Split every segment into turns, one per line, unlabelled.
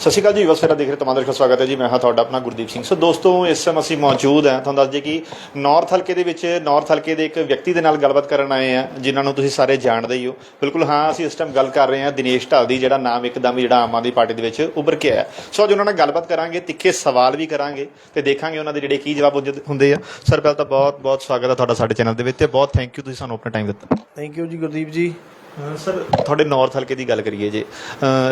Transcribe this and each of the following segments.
ਸਤਿ ਸ਼੍ਰੀ ਅਕਾਲ ਜੀ ਵਸੇਰਾ ਦੇਖ ਰਹੇ ਤਮਾਮ ਦਰਸ਼ਕਾਂ ਦਾ ਸਵਾਗਤ ਹੈ ਜੀ। ਮੈਂ ਹਾਂ ਤੁਹਾਡਾ ਆਪਣਾ ਗੁਰਦੀਪ ਸਿੰਘ। ਸੋ ਦੋਸਤੋ, ਇਸ ਸਮੇਂ ਅਸੀਂ ਮੌਜੂਦ ਹਾਂ। ਤੁਹਾਨੂੰ ਦੱਸ ਦਈਏ ਕਿ ਨਾਰਥ ਹਲਕੇ ਦੇ ਵਿੱਚ ਨਾਰਥ ਹਲਕੇ ਦੇ ਇੱਕ ਵਿਅਕਤੀ ਦੇ ਨਾਲ ਗੱਲਬਾਤ ਕਰਨ ਆਏ ਆ ਜਿਨ੍ਹਾਂ ਨੂੰ ਤੁਸੀਂ ਸਾਰੇ ਜਾਣਦੇ ਹੀ ਹੋ। ਬਿਲਕੁਲ, ਹਾਂ, ਅਸੀਂ ਇਸ ਟਾਈਮ ਗੱਲ ਕਰ ਰਹੇ ਹਾਂ ਦਿਨੇਸ਼ ਢਾਲਦੀ ਜਿਹੜਾ ਨਾਮ ਇੱਕਦਮ ਹੀ ਜਿਹੜਾ ਆਮ ਆਦਮੀ ਪਾਰਟੀ ਦੇ ਵਿੱਚ ਉੱਭਰ ਕੇ ਆਇਆ। ਸੋ ਅੱਜ ਉਹਨਾਂ ਨਾਲ ਗੱਲਬਾਤ ਕਰਾਂਗੇ, ਤਿੱਖੇ ਸਵਾਲ ਵੀ ਕਰਾਂਗੇ ਤੇ ਦੇਖਾਂਗੇ ਉਹਨਾਂ ਦੇ ਜਿਹੜੇ ਕੀ ਜਵਾਬ ਹੁੰਦੇ- ਹੁੰਦੇ ਆ। ਸਰ, ਪਹਿਲਾਂ ਤਾਂ ਬਹੁਤ ਬਹੁਤ ਸਵਾਗਤ ਹੈ ਤੁਹਾਡਾ ਸਾਡੇ ਚੈਨਲ ਦੇ ਵਿੱਚ ਤੇ ਬਹੁਤ ਥੈਂਕ ਯੂ ਤੁਸੀਂ ਸਾਨੂੰ ਆਪਣਾ ਟਾਈਮ ਦਿੱਤਾ।
ਥੈਂਕ ਯੂ ਜੀ ਗੁਰਦੀਪ ਜੀ।
ਸਰ ਤੁਹਾਡੇ ਨਾਰਥ ਹਲਕੇ ਦੀ ਗੱਲ ਕਰੀਏ ਜੇ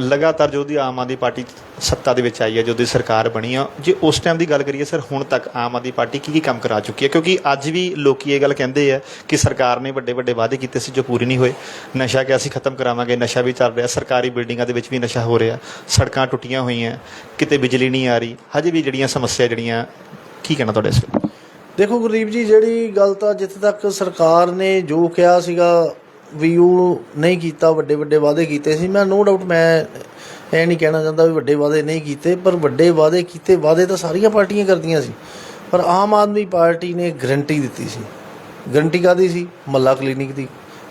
ਲਗਾਤਾਰ ਜੋ ਦੀ ਆਮ ਆਦਮੀ ਪਾਰਟੀ ਸੱਤਾ ਦੇ ਵਿੱਚ ਆਈ ਹੈ ਜੋ ਦੀ ਸਰਕਾਰ ਬਣੀ ਆ ਜੇ ਉਸ ਟਾਈਮ ਦੀ ਗੱਲ ਕਰੀਏ ਸਰ ਹੁਣ ਤੱਕ ਆਮ ਆਦਮੀ ਪਾਰਟੀ ਕੀ ਕੀ ਕੰਮ ਕਰਾ ਚੁੱਕੀ ਹੈ? ਕਿਉਂਕਿ ਅੱਜ ਵੀ ਲੋਕੀ ਇਹ ਗੱਲ ਕਹਿੰਦੇ ਆ ਕਿ ਸਰਕਾਰ ਨੇ ਵੱਡੇ ਵੱਡੇ ਵਾਅਦੇ ਕੀਤੇ ਸੀ ਜੋ ਪੂਰੇ ਨਹੀਂ ਹੋਏ। ਨਸ਼ਾ ਕਿ ਅਸੀਂ ਖਤਮ ਕਰਾਵਾਂਗੇ? ਨਸ਼ਾ ਵੀ ਚੱਲ ਰਿਹਾ ਸਰਕਾਰੀ ਬਿਲਡਿੰਗਾਂ ਦੇ ਵਿੱਚ ਵੀ ਨਸ਼ਾ ਹੋ ਰਿਹਾ ਸੜਕਾਂ ਟੁੱਟੀਆਂ ਹੋਈਆਂ ਕਿਤੇ ਬਿਜਲੀ ਨਹੀਂ ਆ ਰਹੀ ਹਜੇ ਵੀ ਜਿਹੜੀਆਂ ਸਮੱਸਿਆ ਜਿਹੜੀਆਂ ਕੀ ਕਹਿਣਾ ਤੁਹਾਡੇ ਇਸ
ਦੇਖੋ ਗੁਰਦੀਪ ਜੀ ਜਿਹੜੀ ਗੱਲ ਤਾਂ ਜਿੱਥੇ ਤੱਕ ਸਰਕਾਰ ਨੇ ਜੋ ਕਿਹਾ ਸੀਗਾ ਵੀ ਉਹ ਨਹੀਂ ਕੀਤਾ, ਵੱਡੇ ਵੱਡੇ ਵਾਅਦੇ ਕੀਤੇ ਸੀ। ਮੈਂ ਨੋ ਡਾਊਟ ਮੈਂ ਇਹ ਨਹੀਂ ਕਹਿਣਾ ਚਾਹੁੰਦਾ ਵੀ ਵੱਡੇ ਵਾਅਦੇ ਨਹੀਂ ਕੀਤੇ, ਪਰ ਵੱਡੇ ਵਾਅਦੇ ਕੀਤੇ, ਵਾਅਦੇ ਤਾਂ ਸਾਰੀਆਂ ਪਾਰਟੀਆਂ ਕਰਦੀਆਂ ਸੀ। ਪਰ ਆਮ ਆਦਮੀ ਪਾਰਟੀ ਨੇ ਗਰੰਟੀ ਦਿੱਤੀ ਸੀ। ਗਰੰਟੀ ਕਾਦੀ ਸੀ? ਮੱਲਾ ਕਲੀਨਿਕ ਦੀ।